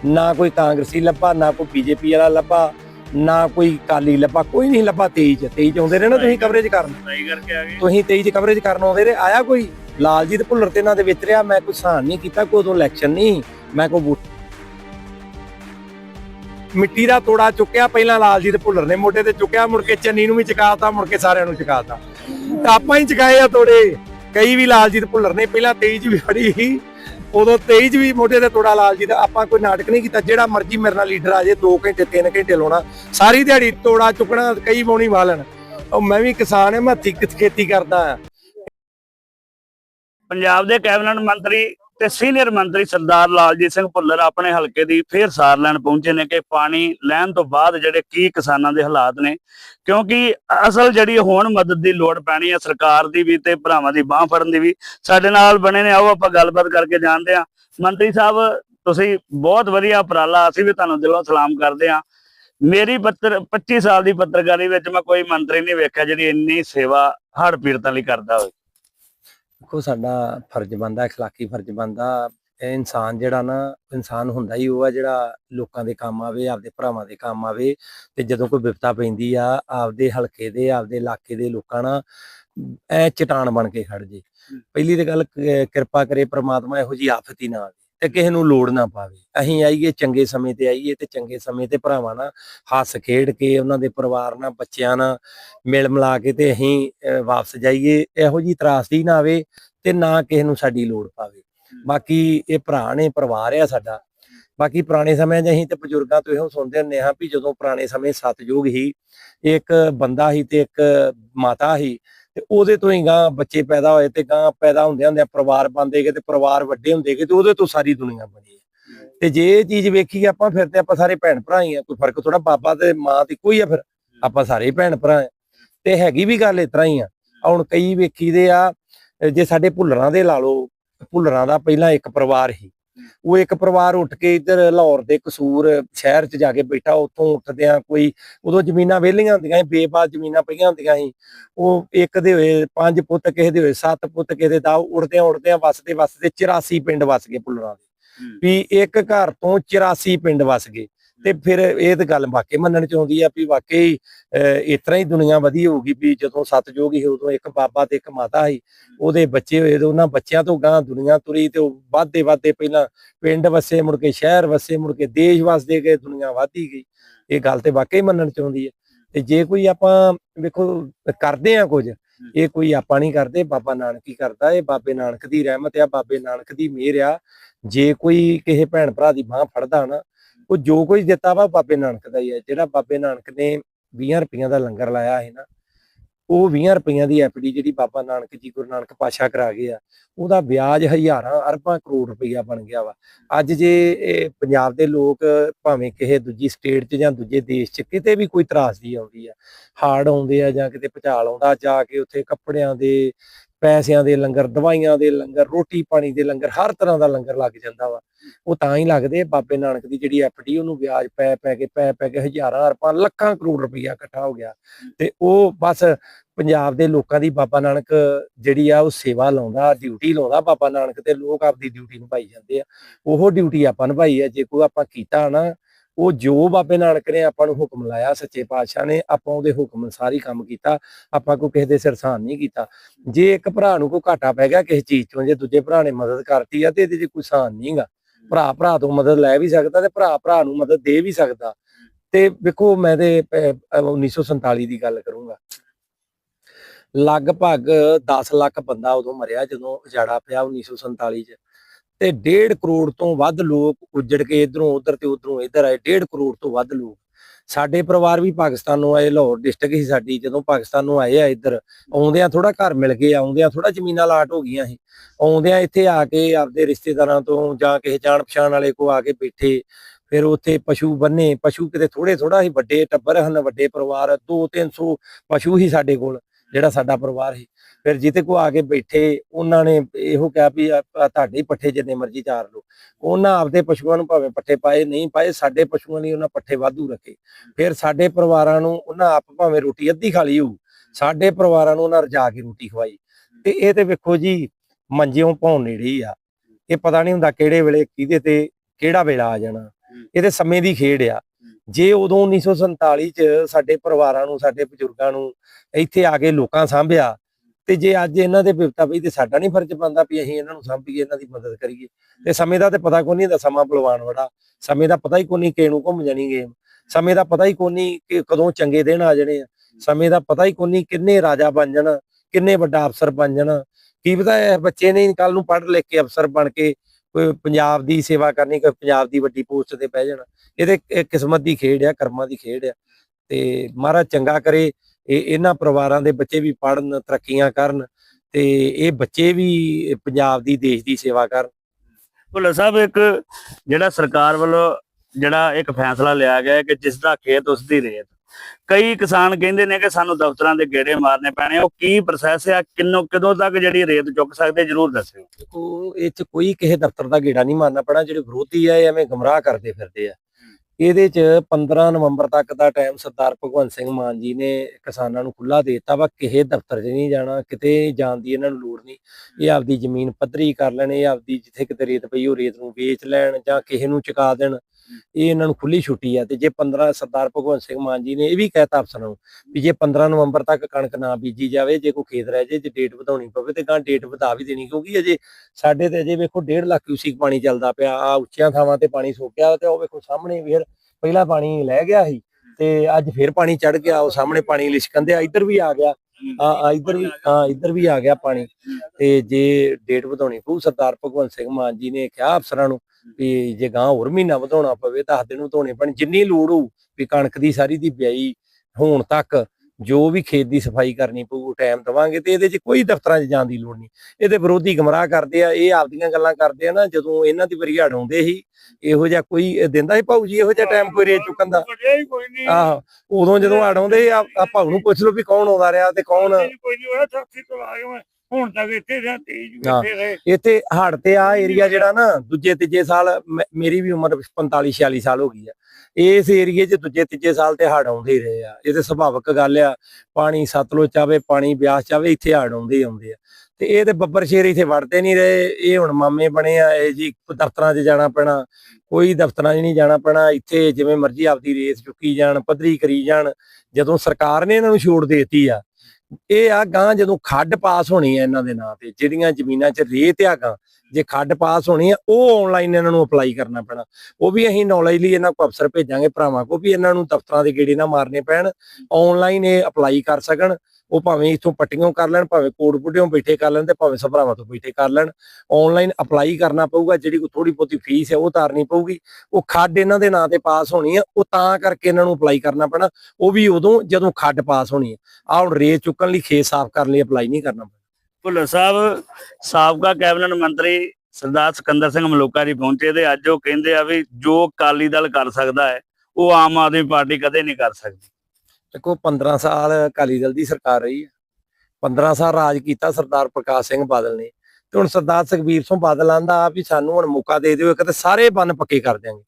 ਨਾ ਕੋਈ ਕਾਂਗਰਸੀ ਲੱਭਾ, ਨਾ ਕੋਈ ਬੀਜੇਪੀ ਵਾਲਾ ਲੱਭਾ। ਨਾ ਕੋਈ ਕਾਲੀ ਲੱਭਾ ਕੋਈ ਨਹੀਂ ਲੱਭਾ ਤੇਜ ਤੇਜ ਆਉਂਦੇ ਰਹੇ ਨਾ ਤੁਸੀਂ ਕਵਰੇਜ ਕਰਨ। ਸਹੀ ਕਰਕੇ ਆ ਗਏ। ਤੁਸੀਂ ਤੇਜ ਕਵਰੇਜ ਕਰਨ ਆਉਂਦੇ ਰਹੇ ਆਇਆ ਕੋਈ? ਲਾਲਜੀਤ ਭੁੱਲਰ ਤੇ ਇਹਨਾਂ ਦੇ ਵਿੱਚ ਰਿਹਾ ਮੈਂ ਕੋਈ ਸਹਾਨ ਨਹੀਂ ਕੀਤਾ ਕੋਈ ਉਦੋਂ ਇਲੈਕਸ਼ਨ ਨਹੀਂ ਮੈਂ ਕੋਈ ਵੋਟ ਮਿੱਟੀ ਦਾ ਤੋੜਾ ਚੁੱਕਿਆ ਪਹਿਲਾਂ ਲਾਲਜੀਤ ਭੁੱਲਰ ਨੇ ਮੋਢੇ ਤੇ ਚੁੱਕਿਆ ਮੁੜ ਕੇ ਚੰਨੀ ਨੂੰ ਵੀ ਚਕਾਤਾ ਮੁੜ ਕੇ ਸਾਰਿਆਂ ਨੂੰ ਚਕਾਤਾ। ਤਾਂ ਆਪਾਂ ਹੀ ਚਕਾਏ ਆ ਤੋੜੇ। ਕਈ ਵੀ ਲਾਲਜੀਤ ਭੁੱਲਰ ਨੇ ਪਹਿਲਾਂ 23 ਚ ਵੀ ਫੜੀ ਸੀ। ਉਦੋਂ 23 ਚ ਵੀ ਮੋਢੇ ਤੇ ਤੋੜਾ ਲਾਲਜੀਤ ਆਪਾਂ ਕੋਈ ਨਾਟਕ ਨਹੀਂ ਕੀਤਾ, ਜਿਹੜਾ ਮਰਜ਼ੀ ਮੇਰੇ ਨਾਲ ਲੀਡਰ ਆ ਜੇ 2 ਘੰਟੇ 3 ਘੰਟੇ ਲਾਉਣਾ, ਸਾਰੀ ਦਿਹਾੜੀ ਤੋੜਾ ਚੁੱਕਣਾ, ਕਈ ਬੋਣੀ ਵਾਲਣ ਉਹ ਮੈਂ ਵੀ ਕਿਸਾਨ ਹਾਂ, ਮੈਂ ਹੱਥੀਂ ਖੇਤੀ ਕਰਦਾ ਹਾਂ। ਪੰਜਾਬ ਦੇ ਕੈਬਨਿਟ ਮੰਤਰੀ ਤੇ ਸੀਨੀਅਰ ਮੰਤਰੀ ਸਰਦਾਰ ਲਾਲਜੀਤ ਸਿੰਘ ਭੁੱਲਰ ਆਪਣੇ ਹਲਕੇ ਦੀ ਫੇਰ ਸਾਰ ਲੈਣ ਪਹੁੰਚੇ ਨੇ ਕਿ ਪਾਣੀ ਲੈਣ ਤੋਂ ਬਾਅਦ ਜਿਹੜੇ ਕੀ ਕਿਸਾਨਾਂ ਦੇ ਹਾਲਾਤ ਨੇ, ਕਿਉਂਕਿ ਅਸਲ ਜਿਹੜੀ ਹੁਣ ਮਦਦ ਦੀ ਲੋੜ ਪੈਣੀ ਹੈ ਸਰਕਾਰ ਦੀ ਵੀ ਤੇ ਭਰਾਵਾਂ ਦੀ ਬਾਹ ਫੜਨ ਦੀ ਵੀ, ਸਾਡੇ ਨਾਲ ਬਣੇ ਨੇ, ਆਓ ਆਪਾਂ ਗੱਲਬਾਤ ਕਰਕੇ ਜਾਣਦੇ ਹਾਂ। ਮੰਤਰੀ ਸਾਹਿਬ, ਤੁਸੀਂ ਬਹੁਤ ਵਧੀਆ ਉਪਰਾਲਾ, ਅਸੀਂ ਵੀ ਤੁਹਾਨੂੰ ਦਿਲੋਂ ਸਲਾਮ ਕਰਦੇ ਹਾਂ। ਮੇਰੀ ਪੱਤਰ 25 ਸਾਲ ਦੀ ਪੱਤਰਕਾਰੀ ਵਿੱਚ ਮੈਂ ਕੋਈ ਮੰਤਰੀ ਨਹੀਂ ਵੇਖਿਆ ਜਿਹੜੀ ਇੰਨੀ ਸੇਵਾ ਹੜ ਪੀੜਤਾਂ ਲਈ ਕਰਦਾ ਹੋਵੇ। ਦੇਖੋ ਸਾਡਾ ਫਰਜ਼ ਬੰਦਾ اخلاقی ਫਰਜ਼ ਬੰਦਾ ਇਹ ਇਨਸਾਨ ਜਿਹੜਾ ਨਾ ਇਨਸਾਨ ਹੁੰਦਾ ਹੀ ਉਹ ਆ ਜਿਹੜਾ ਲੋਕਾਂ ਦੇ ਕੰਮ ਆਵੇ ਆਪਦੇ ਭਰਾਵਾਂ ਦੇ ਕੰਮ ਆਵੇ ਤੇ ਜਦੋਂ ਕੋਈ ਵਿਪਤਾ ਪੈਂਦੀ ਆ ਆਪਦੇ ਹਲਕੇ ਦੇ ਆਪਦੇ ਇਲਾਕੇ ਦੇ ਲੋਕਾਂ ਨਾਲ ਐ ਚਟਾਨ ਬਣ ਕੇ ਖੜ ਜੇ ਪਹਿਲੀ ਤੇ ਗੱਲ ਕ- ਕਿਰਪਾ ਕਰੇ ਪ੍ਰਮਾਤਮਾ ਇਹੋ ਜੀ ਆਫਤ ਹੀ ਨਾ ਆਵੇ ਤੇ ਕਿਸੇ ਨੂੰ ਲੋੜ ਨਾ ਪਾਵੇ। ਅਸੀਂ ਆਈਏ ਚੰਗੇ ਸਮੇਂ ਤੇ ਆਈਏ ਤੇ ਚੰਗੇ ਸਮੇਂ ਤੇ ਭਰਾਵਾਂ ਨਾਲ ਹੱਸ ਖੇਡ ਕੇ ਉਹਨਾਂ ਦੇ ਪਰਿਵਾਰ ਨਾਲ ਬੱਚਿਆਂ ਨਾਲ ਮਿਲ ਮਿਲਾ ਕੇ ਤੇ ਅਸੀਂ ਵਾਪਸ ਜਾਈਏ। ਇਹੋ ਜੀ ਤਰਾਸਦੀ ਨਾ ਆਵੇ ਤੇ ਨਾ ਕਿਸੇ ਨੂੰ ਸਾਡੀ ਲੋੜ ਪਾਵੇ। ਬਾਕੀ ਇਹ ਭਰਾ ਨੇ ਪਰਿਵਾਰ ਆ ਸਾਡਾ। ਬਾਕੀ ਪੁਰਾਣੇ ਸਮਿਆਂ 'ਚ ਅਸੀਂ ਤੇ ਬਜ਼ੁਰਗਾਂ ਤੋਂ ਇਹੋ ਸੁਣਦੇ ਹੁੰਦੇ ਹਾਂ ਵੀ ਜਦੋਂ ਪੁਰਾਣੇ ਸਮੇਂ ਸਤਜੁਗ ਹੀ ਇੱਕ ਬੰਦਾ ਹੀ ਤੇ ਇੱਕ ਮਾਤਾ ਹੀ ਤੇ ਉਹਦੇ ਤੋਂ ਹੀ ਗਾਂ ਬੱਚੇ ਪੈਦਾ ਹੋਏ ਤੇ ਗਾਂ ਪੈਦਾ ਹੁੰਦੇ ਹੁੰਦੇ ਪਰਿਵਾਰ ਬਣਦੇ ਗਏ ਤੇ ਪਰਿਵਾਰ ਵੱਡੇ ਹੁੰਦੇ ਗਏ ਤੇ ਉਹਦੇ ਤੋਂ ਸਾਰੀ ਦੁਨੀਆ ਬਣੀ ਹੈ। ਤੇ ਜੇ ਇਹ ਚੀਜ਼ ਵੇਖੀ ਆਪਾਂ ਫਿਰ ਤੇ ਆਪਾਂ ਸਾਰੇ ਭੈਣ ਭਰਾ ਹੀ ਆ, ਕੋਈ ਫ਼ਰਕ ਥੋੜਾ ਬਾਬਾ ਤੇ ਮਾਂ ਤੇ ਕੋਈ ਆ ਫਿਰ, ਆਪਾਂ ਸਾਰੇ ਭੈਣ ਭਰਾ ਆ। ਤੇ ਹੈਗੀ ਵੀ ਗੱਲ ਇਸ ਤਰ੍ਹਾਂ ਹੀ ਆ। ਹੁਣ ਕਈ ਵੇਖੀ ਦੇ ਆ, ਜੇ ਸਾਡੇ ਭੁੱਲਰਾਂ ਦੇ ਲਾ ਲਓ, ਭੁੱਲਰਾਂ ਦਾ ਪਹਿਲਾਂ ਇੱਕ ਪਰਿਵਾਰ ਸੀ। ਉਹ ਇੱਕ ਪਰਿਵਾਰ ਉੱਠ ਕੇ ਇੱਧਰ ਲਾਹੌਰ ਦੇ ਕਸੂਰ ਸ਼ਹਿਰ 'ਚ ਜਾ ਕੇ ਬੈਠਾ ਉੱਥੋਂ ਉੱਠਦਿਆਂ ਕੋਈ ਉਦੋਂ ਜ਼ਮੀਨਾਂ ਵਿਹਲੀਆਂ ਹੁੰਦੀਆਂ ਸੀ ਬੇਬਾਦ ਜ਼ਮੀਨਾਂ ਪਈਆਂ ਹੁੰਦੀਆਂ ਸੀ। ਉਹ ਇੱਕ ਦੇ ਹੋਏ ਪੰਜ ਪੁੱਤ ਕਿਸੇ ਦੇ ਹੋਏ ਸੱਤ ਪੁੱਤ ਕਿਸੇ ਦੇ ਦਾ ਉੜਦਿਆਂ ਉੜਦਿਆਂ ਵਸਦੇ ਵਸਦੇ 84 ਪਿੰਡ ਵਸ ਗਏ ਪੁੱਲਰਾਂ ਦੇ। ਵੀ ਇੱਕ ਘਰ ਤੋਂ 84 ਪਿੰਡ ਵਸ ਗਏ। ਤੇ ਫਿਰ ਇਹ ਤੇ ਗੱਲ ਵਾਕਈ ਮੰਨਣ ਚ ਆਉਂਦੀ ਆ ਵੀ ਵਾਕਈ ਅਹ, ਇਸ ਤਰ੍ਹਾਂ ਹੀ ਦੁਨੀਆ ਵਧੀ ਹੋਊਗੀ ਵੀ ਜਦੋਂ ਸਤਜੋਗ ਹੀ ਉਦੋਂ ਇੱਕ ਬਾਬਾ ਤੇ ਇੱਕ ਮਾਤਾ ਸੀ ਉਹਦੇ ਬੱਚੇ ਹੋਏ ਤੇ ਉਹਨਾਂ ਬੱਚਿਆਂ ਤੋਂ ਗਾਂ ਦੁਨੀਆ ਤੁਰੀ ਤੇ ਉਹ ਵੱਧਦੇ ਵੱਧਦੇ ਪਹਿਲਾਂ ਪਿੰਡ ਵਸੇ ਮੁੜ ਕੇ ਸ਼ਹਿਰ ਵਸੇ ਮੁੜ ਕੇ ਦੇਸ਼ ਵਸਦੇ ਗਏ ਦੁਨੀਆ ਵਧਦੀ ਗਈ। ਇਹ ਗੱਲ ਤੇ ਵਾਕਈ ਮੰਨਣ ਚ ਆਉਂਦੀ ਹੈ ਤੇ ਜੇ ਕੋਈ ਆਪਾਂ ਵੇਖੋ ਕਰਦੇ ਆ ਕੁਝ ਇਹ ਕੋਈ ਆਪਾਂ ਨਹੀਂ ਕਰਦੇ ਬਾਬਾ ਨਾਨਕ ਹੀ ਕਰਦਾ ਇਹ ਬਾਬੇ ਨਾਨਕ ਦੀ ਰਹਿਮਤ ਆ ਬਾਬੇ ਨਾਨਕ ਦੀ ਮਿਹਰ ਆ। ਜੇ ਕੋਈ ਕਿਸੇ ਭੈਣ ਭਰਾ ਦੀ ਬਾਹ ਫੜਦਾ ਨਾ ਉਹ ਜੋ ਕੁਝ ਦਿੱਤਾ ਵਾ ਬਾਬੇ ਨਾਨਕ ਦਾ ਹੀ ਹੈ ਜਿਹੜਾ ਬਾਬੇ ਨਾਨਕ ਨੇ 20 ਰੁਪਈਆਂ ਦਾ ਲੰਗਰ ਲਾਇਆ ਹੈ ਨਾ, ਉਹ 20 ਰੁਪਈਆਂ ਦੀ ਐਫਡੀ ਜਿਹੜੀ ਬਾਬਾ ਨਾਨਕ ਜੀ ਗੁਰੂ ਨਾਨਕ ਪਾਸ਼ਾ ਕਰਾ ਗਏ ਆ, ਉਹਦਾ ਵਿਆਜ ਹਜ਼ਾਰਾਂ, ਅਰਬਾਂ ਕਰੋੜ ਰੁਪਈਆ ਬਣ ਗਿਆ ਵਾ। ਅੱਜ ਜੇ ਇਹ ਪੰਜਾਬ ਦੇ ਲੋਕ ਭਾਵੇਂ ਕਿਸੇ ਦੂਜੀ ਸਟੇਟ 'ਚ ਜਾਂ ਦੂਜੇ ਦੇਸ਼ 'ਚ ਕਿਤੇ ਵੀ ਕੋਈ ਤਰਾਸਦੀ ਆਉਂਦੀ ਆ, ਹਾੜ ਆਉਂਦੇ ਆ ਜਾਂ ਕਿਤੇ ਭੁਚਾਲ ਆਉਂਦਾ, ਜਾ ਕੇ ਉੱਥੇ ਕੱਪੜਿਆਂ ਦੇ ਪੈਸਿਆਂ ਦੇ ਲੰਗਰ, ਦਵਾਈਆਂ ਦੇ ਲੰਗਰ, ਰੋਟੀ ਪਾਣੀ ਦੇ ਲੰਗਰ, ਹਰ ਤਰ੍ਹਾਂ ਦਾ ਲੰਗਰ ਲੱਗ ਜਾਂਦਾ ਵਾ। ਉਹ ਤਾਂ ਹੀ ਲੱਗਦੇ ਬਾਬੇ ਨਾਨਕ ਦੀ ਜਿਹੜੀ ਐਫਡੀ ਉਹਨੂੰ ਵਿਆਜ ਪੈ ਪੈ ਕੇ, ਪੈ ਪੈ ਕੇ ਹਜ਼ਾਰਾਂ ਅਰਬਾਂ ਲੱਖਾਂ ਕਰੋੜ ਰੁਪਈਆ ਇਕੱਠਾ ਹੋ ਗਿਆ। ਤੇ ਉਹ ਬਸ ਪੰਜਾਬ ਦੇ ਲੋਕਾਂ ਦੀ ਬਾਬਾ ਨਾਨਕ ਜਿਹੜੀ ਆ, ਉਹ ਸੇਵਾ ਲਾਉਂਦਾ ਡਿਊਟੀ ਲਾਉਂਦਾ ਬਾਬਾ ਨਾਨਕ ਤੇ ਲੋਕ ਆਪਦੀ ਡਿਊਟੀ ਨਿਭਾਈ ਜਾਂਦੇ ਆ। ਉਹ ਡਿਊਟੀ ਆਪਾਂ ਨਿਭਾਈ ਆ, ਜੇ ਕੋਈ ਆਪਾਂ ਕੀਤਾ ਨਾ ਉਹ ਜੋ ਬਾਬੇ ਨਾਨਕ ਨੇ ਆਪਾਂ ਨੂੰ ਹੁਕਮ ਲਾਇਆ ਸੱਚੇ ਪਾਤਸ਼ਾਹ ਨੇ ਆਪਾਂ ਉਹਦੇ ਹੁਕਮ ਅਨੁਸਾਰ ਹੀ ਕੰਮ ਕੀਤਾ ਆਪਾਂ ਕੋਈ ਕਿਸੇ ਦੇ ਸਿਰਸਾਨ ਨਹੀਂ ਕੀਤਾ। ਜੇ ਇੱਕ ਭਰਾ ਨੂੰ ਕੋਈ ਘਾਟਾ ਪੈ ਗਿਆ ਕਿਸੇ ਚੀਜ਼ ਤੋਂ ਜੇ ਦੂਜੇ ਭਰਾ ਨੇ ਮਦਦ ਕਰਤੀ ਆ ਤੇ ਇਹਦੇ 'ਚ ਕੋਈ ਸਾਨ ਨਹੀਂਗਾ ਭਰਾ ਭਰਾ ਤੋਂ ਮਦਦ ਲੈ ਵੀ ਸਕਦਾ ਤੇ ਭਰਾ ਭਰਾ ਨੂੰ ਮਦਦ ਦੇ ਵੀ ਸਕਦਾ। ਤੇ ਵੇਖੋ ਮੈਂ ਤੇ ਅਹ, ਅਹ, 1947 ਦੀ ਗੱਲ ਕਰੂੰਗਾ। ਲਗਭਗ 10 ਲੱਖ ਬੰਦਾ ਉਦੋਂ ਮਰਿਆ ਜਦੋਂ ਉਜਾੜਾ ਪਿਆ 1947 ਚ। ਤੇ 1.5 ਕਰੋੜ ਤੋਂ ਵੱਧ ਲੋਕ ਉੱਜੜ ਕੇ ਇਧਰੋਂ ਉਧਰ ਤੇ ਉਧਰੋਂ ਇੱਧਰ ਆਏ 1.5 ਕਰੋੜ ਤੋਂ ਵੱਧ ਲੋਕ। ਸਾਡੇ ਪਰਿਵਾਰ ਵੀ ਪਾਕਿਸਤਾਨੋਂ ਆਏ, ਲਾਹੌਰ ਡਿਸਟ੍ਰਿਕਟ ਸੀ ਸਾਡੀ, ਜਦੋਂ ਪਾਕਿਸਤਾਨੋਂ ਆਏ ਆ ਇੱਧਰ, ਆਉਂਦਿਆਂ ਥੋੜਾ ਘਰ ਮਿਲ ਗਏ, ਆਉਂਦਿਆਂ ਥੋੜਾ ਜ਼ਮੀਨਾਂ ਲਾਟ ਹੋ ਗਈਆਂ ਸੀ। ਆਉਂਦਿਆਂ ਇੱਥੇ ਆ ਕੇ ਆਪਦੇ ਰਿਸ਼ਤੇਦਾਰਾਂ ਤੋਂ ਜਾਂ ਕਿਸੇ ਜਾਣ ਪਛਾਣ ਵਾਲੇ ਕੋ ਆ ਕੇ ਬੈਠੇ, ਫਿਰ ਉੱਥੇ ਪਸ਼ੂ ਬੰਨੇ, ਪਸ਼ੂ ਕਿਤੇ ਥੋੜੇ ਥੋੜਾ ਹੀ ਵੱਡੇ ਟੱਬਰ ਹਨ, ਵੱਡੇ ਪਰਿਵਾਰ 2 300 ਪਸ਼ੂ ਹੀ ਸਾਡੇ ਕੋਲ, ਜਿਹੜਾ ਸਾਡਾ ਪਰਿਵਾਰ ਸੀ। ਫਿਰ ਜਿੱਤੇ ਕੋ ਆ ਕੇ ਬੈਠੇ, ਉਹਨਾਂ ਨੇ ਇਹੋ ਕਿਹਾ ਵੀ ਤੁਹਾਡੇ ਪੱਠੇ ਜਿੰਨੇ ਮਰਜ਼ੀ ਚਾਰ ਲਓ। ਉਹਨਾਂ ਆਪਦੇ ਪਸ਼ੂਆਂ ਨੂੰ ਭਾਵੇਂ ਪੱਠੇ ਪਾਏ, ਨਹੀਂ ਪਾਏ, ਸਾਡੇ ਪਸ਼ੂਆਂ ਲਈ ਉਹਨਾਂ ਪੱਠੇ ਵਾਧੂ ਰੱਖੇ। ਫਿਰ ਸਾਡੇ ਪਰਿਵਾਰਾਂ ਨੂੰ ਉਹਨਾਂ ਆਪ ਭਾਵੇਂ ਰੋਟੀ ਅੱਧੀ ਖਾ ਲਈ ਹੋਊ, ਸਾਡੇ ਪਰਿਵਾਰਾਂ ਨੂੰ ਉਹਨਾਂ ਰਜਾ ਕੇ ਰੋਟੀ ਖਵਾਈ। ਤੇ ਇਹ ਤੇ ਵੇਖੋ ਜੀ, ਮੰਜਿਓਂ ਭੌਣ ਨੇੜੇ ਹੀ ਆ। ਇਹ ਪਤਾ ਨਹੀਂ ਹੁੰਦਾ ਕਿਹੜੇ ਵੇਲੇ ਕਿਹਦੇ ਤੇ ਕਿਹੜਾ ਵੇਲਾ ਆ ਜਾਣਾ। ਇਹ ਤੇ ਸਮੇਂ ਦੀ ਖੇਡ ਆ। ਜੇ ਉਦੋਂ 1947 ਚ ਸਾਡੇ ਪਰਿਵਾਰਾਂ ਨੂੰ, ਸਾਡੇ ਬਜ਼ੁਰਗਾਂ ਨੂੰ ਇੱਥੇ ਆ ਕੇ ਲੋਕਾਂ ਸਾਂਭਿਆ ਤੇ ਜੇ ਅੱਜ ਇਹਨਾਂ ਦੇ ਵਿਪਤਾ ਪਈ ਤੇ ਸਾਡਾ ਨਹੀਂ ਫਰਜ਼ ਬਣਦਾ ਵੀ ਅਸੀਂ ਇਹਨਾਂ ਨੂੰ ਸਾਂਭੀਏ, ਇਹਨਾਂ ਦੀ ਮਦਦ ਕਰੀਏ। ਤੇ ਸਮੇਂ ਦਾ ਤੇ ਪਤਾ ਕੋਈ ਨਹੀਂ ਹੁੰਦਾ ਸਮਾਂ ਬਲਵਾਨ ਵੜਾ ਸਮੇਂ ਦਾ ਪਤਾ ਹੀ ਕੋਈ ਨਹੀਂ ਕਿਹਨੂੰ ਘੁੰਮ ਜਾਣੀ ਗੇਮ ਸਮੇਂ ਦਾ ਪਤਾ ਹੀ ਕੋਈ ਨਹੀਂ ਕਿ ਕਦੋਂ ਚੰਗੇ ਦਿਨ ਆ ਜਾਣੇ ਆ। ਸਮੇਂ ਦਾ ਪਤਾ ਹੀ ਕੋਈ ਨਹੀਂ ਕਿੰਨੇ ਰਾਜਾ ਬਣ ਜਾਣਾ, ਕਿੰਨੇ ਵੱਡਾ ਅਫਸਰ ਬਣ ਜਾਣਾ। ਕੀ ਪਤਾ ਇਹ ਬੱਚੇ ਨੇ ਕੱਲ ਨੂੰ ਪੜ੍ਹ ਲਿਖ ਕੇ ਅਫਸਰ ਬਣ ਕੇ ਕੋਈ ਪੰਜਾਬ ਦੀ ਸੇਵਾ ਕਰਨੀ, ਕੋਈ ਪੰਜਾਬ ਦੀ ਵੱਡੀ ਪੋਸਟ ਤੇ ਪੈ ਜਾਣਾ। ਇਹਦੇ ਕਿਸਮਤ ਦੀ ਖੇਡ ਆ, ਕਰਮਾਂ ਦੀ ਖੇਡ ਆ। ਤੇ ਮਹਾਰਾਜ ਚੰਗਾ ਕਰੇ। ਇਹ ਇਹਨਾਂ ਪਰਿਵਾਰਾਂ ਦੇ ਬੱਚੇ ਵੀ ਪੜਨ ਤਰੱਕੀਆਂ ਕਰਨ ਤੇ ਇਹ ਬੱਚੇ ਵੀ ਪੰਜਾਬ ਦੀ ਦੇਸ਼ ਦੀ ਸੇਵਾ ਕਰਨ। ਭੁੱਲਰ ਸਾਹਿਬ ਇੱਕ ਜਿਹੜਾ ਸਰਕਾਰ ਵੱਲੋਂ ਜਿਹੜਾ ਇੱਕ ਫੈਸਲਾ ਲਿਆ ਗਿਆ ਕਿ ਜਿਸ ਦਾ ਖੇਤ ਉਸ ਦੀ ਰੇਤ। ਕਈ ਕਿਸਾਨ ਕਹਿੰਦੇ ਨੇ ਕਿ ਸਾਨੂੰ ਦਫ਼ਤਰਾਂ ਦੇ ਗੇੜੇ ਮਾਰਨੇ ਪੈਣੇ ਉਹ ਕੀ ਪ੍ਰੋਸੈਸ ਆ ਕਿੰਨੋ ਕਦੋਂ ਤੱਕ ਜਿਹੜੀ ਰੇਤ ਚੁੱਕ ਸਕਦੇ ਜਰੂਰ ਦੱਸਿਓ। ਦੇਖੋ ਇਹ ਚ ਕੋਈ ਕਿਸੇ ਦਫ਼ਤਰ ਦਾ ਗੇੜਾ ਨਹੀਂ ਮਾਰਨਾ ਪੈਣਾ ਜਿਹੜੇ ਵਿਰੋਧੀ ਆ ਐਵੇਂ ਗਮਰਾਹ ਕਰਦੇ ਫਿਰਦੇ ਆ। ਇਹਦੇ ਚ 15 ਨਵੰਬਰ ਤੱਕ ਦਾ ਟਾਈਮ ਸਰਦਾਰ ਭਗਵੰਤ ਸਿੰਘ ਮਾਨ ਜੀ ਨੇ ਕਿਸਾਨਾਂ ਨੂੰ ਖੁੱਲਾ ਦੇ ਦਿੱਤਾ ਵਾ ਕਿਸੇ ਦਫ਼ਤਰ 'ਚ ਨਹੀਂ ਜਾਣਾ ਕਿਤੇ ਜਾਣ ਦੀ ਇਹਨਾਂ ਨੂੰ ਲੋੜ ਨਹੀਂ। ਇਹ ਆਪਦੀ ਜ਼ਮੀਨ ਪੱਧਰੀ ਕਰ ਲੈਣ ਇਹ ਆਪਦੀ ਜਿੱਥੇ ਕਿਤੇ ਰੇਤ ਪਈ ਉਹ ਰੇਤ ਨੂੰ ਵੇਚ ਲੈਣ ਜਾਂ ਕਿਸੇ ਨੂੰ ਚੁਕਾ ਦੇਣ। ਇਹ ਇਹਨਾਂ ਨੂੰ ਖੁੱਲੀ ਛੁੱਟੀ ਆ ਤੇ ਜੇ 15 ਸਰਦਾਰ ਭਗਵੰਤ ਸਿੰਘ ਮਾਨ ਜੀ ਨੇ ਇਹ ਵੀ ਕਹਿਤਾ ਅਫਸਰਾਂ ਨੂੰ ਵੀ ਜੇ 15 ਨਵੰਬਰ ਤੱਕ ਕਣਕ ਨਾ ਬੀਜੀ ਜਾਵੇ, ਜੇ ਕੋਈ ਖੇਤ ਰਹਿ ਜੇ ਜੇ ਡੇਟ ਵਧਾਉਣੀ ਪਵੇ ਤੇ ਗਾਂ ਡੇਟ ਵਧਾ ਵੀ ਦੇਣੀ ਕਿਉਂਕਿ ਅਜੇ ਸਾਡੇ ਤੇ ਅਜੇ ਵੇਖੋ 1.5 ਲੱਖ ਕਿਊਸਿਕ ਪਾਣੀ ਚੱਲਦਾ ਪਿਆ ਆ ਉੱਚੀਆਂ ਥਾਵਾਂ ਤੇ ਪਾਣੀ ਸੋਕਿਆ ਤੇ ਉਹ ਵੇਖੋ ਸਾਹਮਣੇ ਫਿਰ ਪਹਿਲਾ ਪਾਣੀ ਲੈ ਗਿਆ ਸੀ ਤੇ ਅੱਜ ਫੇਰ ਪਾਣੀ ਚੜ ਗਿਆ, ਉਹ ਸਾਹਮਣੇ ਪਾਣੀ ਲਿਸ਼ਕਣ ਦੇ ਇੱਧਰ ਵੀ ਆ ਗਿਆ ਆ ਇੱਧਰ ਵੀ ਹਾਂ ਇੱਧਰ ਵੀ ਆ ਗਿਆ ਪਾਣੀ ਤੇ ਜੇ ਡੇਟ ਵਧਾਉਣੀ ਪਊ, ਸਰਦਾਰ ਭਗਵੰਤ ਸਿੰਘ ਮਾਨ ਜੀ ਨੇ ਕਿਹਾ ਅਫਸਰਾਂ ਨੂੰ ਵੀ ਜੇ ਗਾਂ ਹੋਰ ਮਹੀਨਾ ਵਧਾਉਣਾ ਪਵੇ ਤਾਂ 10 ਦਿਨ ਵਧਾਉਣੇ ਪੈਣ। ਜਿੰਨੀ ਲੋੜ ਹੋਊ ਵੀ ਕਣਕ ਦੀ ਸਾਰੀ ਦੀ ਬਿਆਈ ਹੋਣ ਤੱਕ ਜੋ ਵੀ ਖੇਤ ਦੀ ਸਫ਼ਾਈ ਕਰਨੀ ਪਊ ਟਾਈਮ ਦਵਾਂਗੇ ਤੇ ਇਹਦੇ 'ਚ ਕੋਈ ਦਫ਼ਤਰਾਂ 'ਚ ਜਾਣ ਦੀ ਲੋੜ ਨਹੀਂ। ਇਹਦੇ ਵਿਰੋਧੀ ਗਮਰਾਹ ਕਰਦੇ ਆ ਇਹ ਆਪਦੀਆਂ ਗੱਲਾਂ ਕਰਦੇ ਆ ਨਾ ਜਦੋਂ ਇਹਨਾਂ ਦੀ ਵਾਰੀ ਹੜਾਉਂਦੇ ਸੀ ਇਹੋ ਜਿਹਾ ਕੋਈ ਦਿੰਦਾ ਸੀ ਭਾਊ ਜੀ ਇਹੋ ਜਿਹਾ ਟਾਈਮ ਕੋਈ ਰੇਤ ਚੁੱਕਣ ਦਾ? ਆਹੋ ਉਦੋਂ ਜਦੋਂ ਹੜਾਉਂਦੇ ਆ ਭਾਊ ਨੂੰ ਪੁੱਛ ਲਓ ਵੀ ਕੌਣ ਆਉਂਦਾ ਰਿਹਾ ਤੇ ਕੌਣ ਕੋਈ ਨਹੀਂ ਹੋਇਆ ਸਾਥੀ ਤੋਂ ਆ ਗਿਆ ਮੈਂ। ਹੁਣ ਤੱਕ ਇੱਥੇ ਜਾਂ ਤੇਜ। ਇੱਥੇ ਰਹੇ। ਇੱਥੇ ਹੜ ਤੇ ਆ ਏਰੀਆ ਜਿਹੜਾ ਨਾ ਦੂਜੇ ਤੀਜੇ ਸਾਲ ਮੇਰੀ ਵੀ ਉਮਰ 45 46 ਸਾਲ ਹੋ ਗਈ ਆ। ਇਸ ਏਰੀਏ 'ਚ ਦੂਜੇ ਤੀਜੇ ਸਾਲ ਤੇ ਹੜ ਆਉਂਦੇ ਹੀ ਰਹੇ ਆ। ਇਹ ਤੇ ਸੁਭਾਵਿਕ ਗੱਲ ਆ। ਪਾਣੀ ਸਤਲੁਜ ਚਾਵੇ ਪਾਣੀ ਬਿਆਸ ਚਾਵੇ ਇੱਥੇ ਹੜ ਆਉਂਦੇ ਹੀ ਆਉਂਦੇ ਆ। ਤੇ ਇਹ ਤੇ ਬੱਬਰ ਸ਼ੇਰ ਇੱਥੇ ਵੜਦੇ ਨਹੀਂ ਰਹੇ। ਇਹ ਹੁਣ ਮਾਮੇ ਬਣੇ ਆ ਇਹ ਜੀ ਦਫ਼ਤਰਾਂ 'ਚ ਜਾਣਾ ਪੈਣਾ। ਕੋਈ ਦਫ਼ਤਰਾਂ 'ਚ ਨਹੀਂ ਜਾਣਾ ਪੈਣਾ। ਇੱਥੇ ਜਿਵੇਂ ਮਰਜ਼ੀ ਆਪਦੀ ਰੇਸ ਚੁੱਕੀ ਜਾਣ ਪੱਧਰੀ ਕਰੀ ਜਾਣ। ਜਦੋਂ ਸਰਕਾਰ ਨੇ ਇਹਨਾਂ ਨੂੰ ਛੋੜ ਦੇਤੀ ਆ ਇਹ ਆ ਗਾਂ ਜਦੋਂ ਖੱਡ ਪਾਸ ਹੋਣੀ ਹੈ ਇਹਨਾਂ ਦੇ ਨਾਂ ਤੇ, ਜਿਹੜੀਆਂ ਜ਼ਮੀਨਾਂ 'ਚ ਰੇਤ ਆ ਗਾਂ, ਜੇ ਖੱਡ ਪਾਸ ਹੋਣੀ ਆ, ਉਹ ਆਨਲਾਈਨ ਇਹਨਾਂ ਨੂੰ ਅਪਲਾਈ ਕਰਨਾ ਪੈਣਾ। ਉਹ ਵੀ ਅਸੀਂ ਨੌਲੇਜ ਲਈ ਇਹਨਾਂ ਕੋ ਅਫਸਰ ਭੇਜਾਂਗੇ ਭਰਾਵਾਂ ਕੋ ਵੀ ਇਹਨਾਂ ਨੂੰ ਦਫ਼ਤਰਾਂ ਦੇ ਗੇੜੇ ਨਾ ਮਾਰਨੇ ਪੈਣ ਆਨਲਾਈਨ ਇਹ ਅਪਲਾਈ ਕਰ ਸਕਣ। ਉਹ ਭਾਵੇਂ ਇਥੋਂ ਪੱਟੀਆਂ ਕਰ ਲੈਣ, ਭਾਵੇਂ ਕੋਟ ਬੁੱਢਿਓਂ ਬੈਠੇ ਕਰ ਲੈਣ ਤੇ ਭਾਵੇਂ ਸਭਰਾਵਾਂ ਤੋਂ ਬੈਠੇ ਕਰ ਲੈਣ। ਆਨਲਾਈਨ ਅਪਲਾਈ ਕਰਨਾ ਪਊਗਾ, ਜਿਹੜੀ ਕੋ ਥੋੜੀ ਬਹੁਤੀ ਫੀਸ ਹੈ ਉਹ ਤਾਰਨੀ ਪਊਗੀ। ਉਹ ਖੱਡ ਇਹਨਾਂ ਦੇ ਨਾਂ ਤੇ ਪਾਸ ਹੋਣੀ ਆ, ਉਹ ਤਾਂ ਕਰਕੇ ਇਹਨਾਂ ਨੂੰ ਅਪਲਾਈ ਕਰਨਾ ਪੈਣਾ। ਉਹ ਵੀ ਉਦੋਂ ਜਦੋਂ ਖੱਡ ਪਾਸ ਹੋਣੀ ਆ। ਆ ਹੁਣ ਰੇਤ ਚੁੱਕਣ ਲਈ ਖੇਤ ਸਾਫ਼ ਕਰਨ ਲਈ ਅਪਲਾਈ ਨਹੀਂ ਕਰਨਾ ਪੈਣਾ। ਭੁੱਲਰ ਸਾਹਿਬ, ਸਾਬਕਾ ਕੈਬਨਿਟ ਮੰਤਰੀ ਸਰਦਾਰ ਸਿਕੰਦਰ ਸਿੰਘ ਮਲੋਕਾ ਜੀ ਪਹੁੰਚੇ ਤੇ ਅੱਜ ਉਹ ਕਹਿੰਦੇ ਆ ਵੀ ਜੋ ਅਕਾਲੀ ਦਲ ਕਰ ਸਕਦਾ ਹੈ, ਉਹ ਆਮ ਆਦਮੀ ਪਾਰਟੀ ਕਦੇ ਨਹੀਂ ਕਰ ਸਕਦੀ। ਦੇਖੋ 15 ਸਾਲ ਅਕਾਲੀ ਦਲ ਦੀ ਸਰਕਾਰ ਰਹੀ ਹੈ। 15 ਸਾਲ ਰਾਜ ਕੀਤਾ ਸਰਦਾਰ ਪ੍ਰਕਾਸ਼ ਸਿੰਘ ਬਾਦਲ ਨੇ। ਤੇ ਹੁਣ ਸਰਦਾਰ ਸੁਖਬੀਰ ਸਿੰਘ ਬਾਦਲ ਆਂਦਾ ਵੀ ਸਾਨੂੰ ਹੁਣ ਮੌਕਾ ਦੇ ਦਿਓ ਇੱਕ ਤੇ ਸਾਰੇ ਬੰਨ ਪੱਕੇ ਕਰ ਦਿਆਂਗੇ।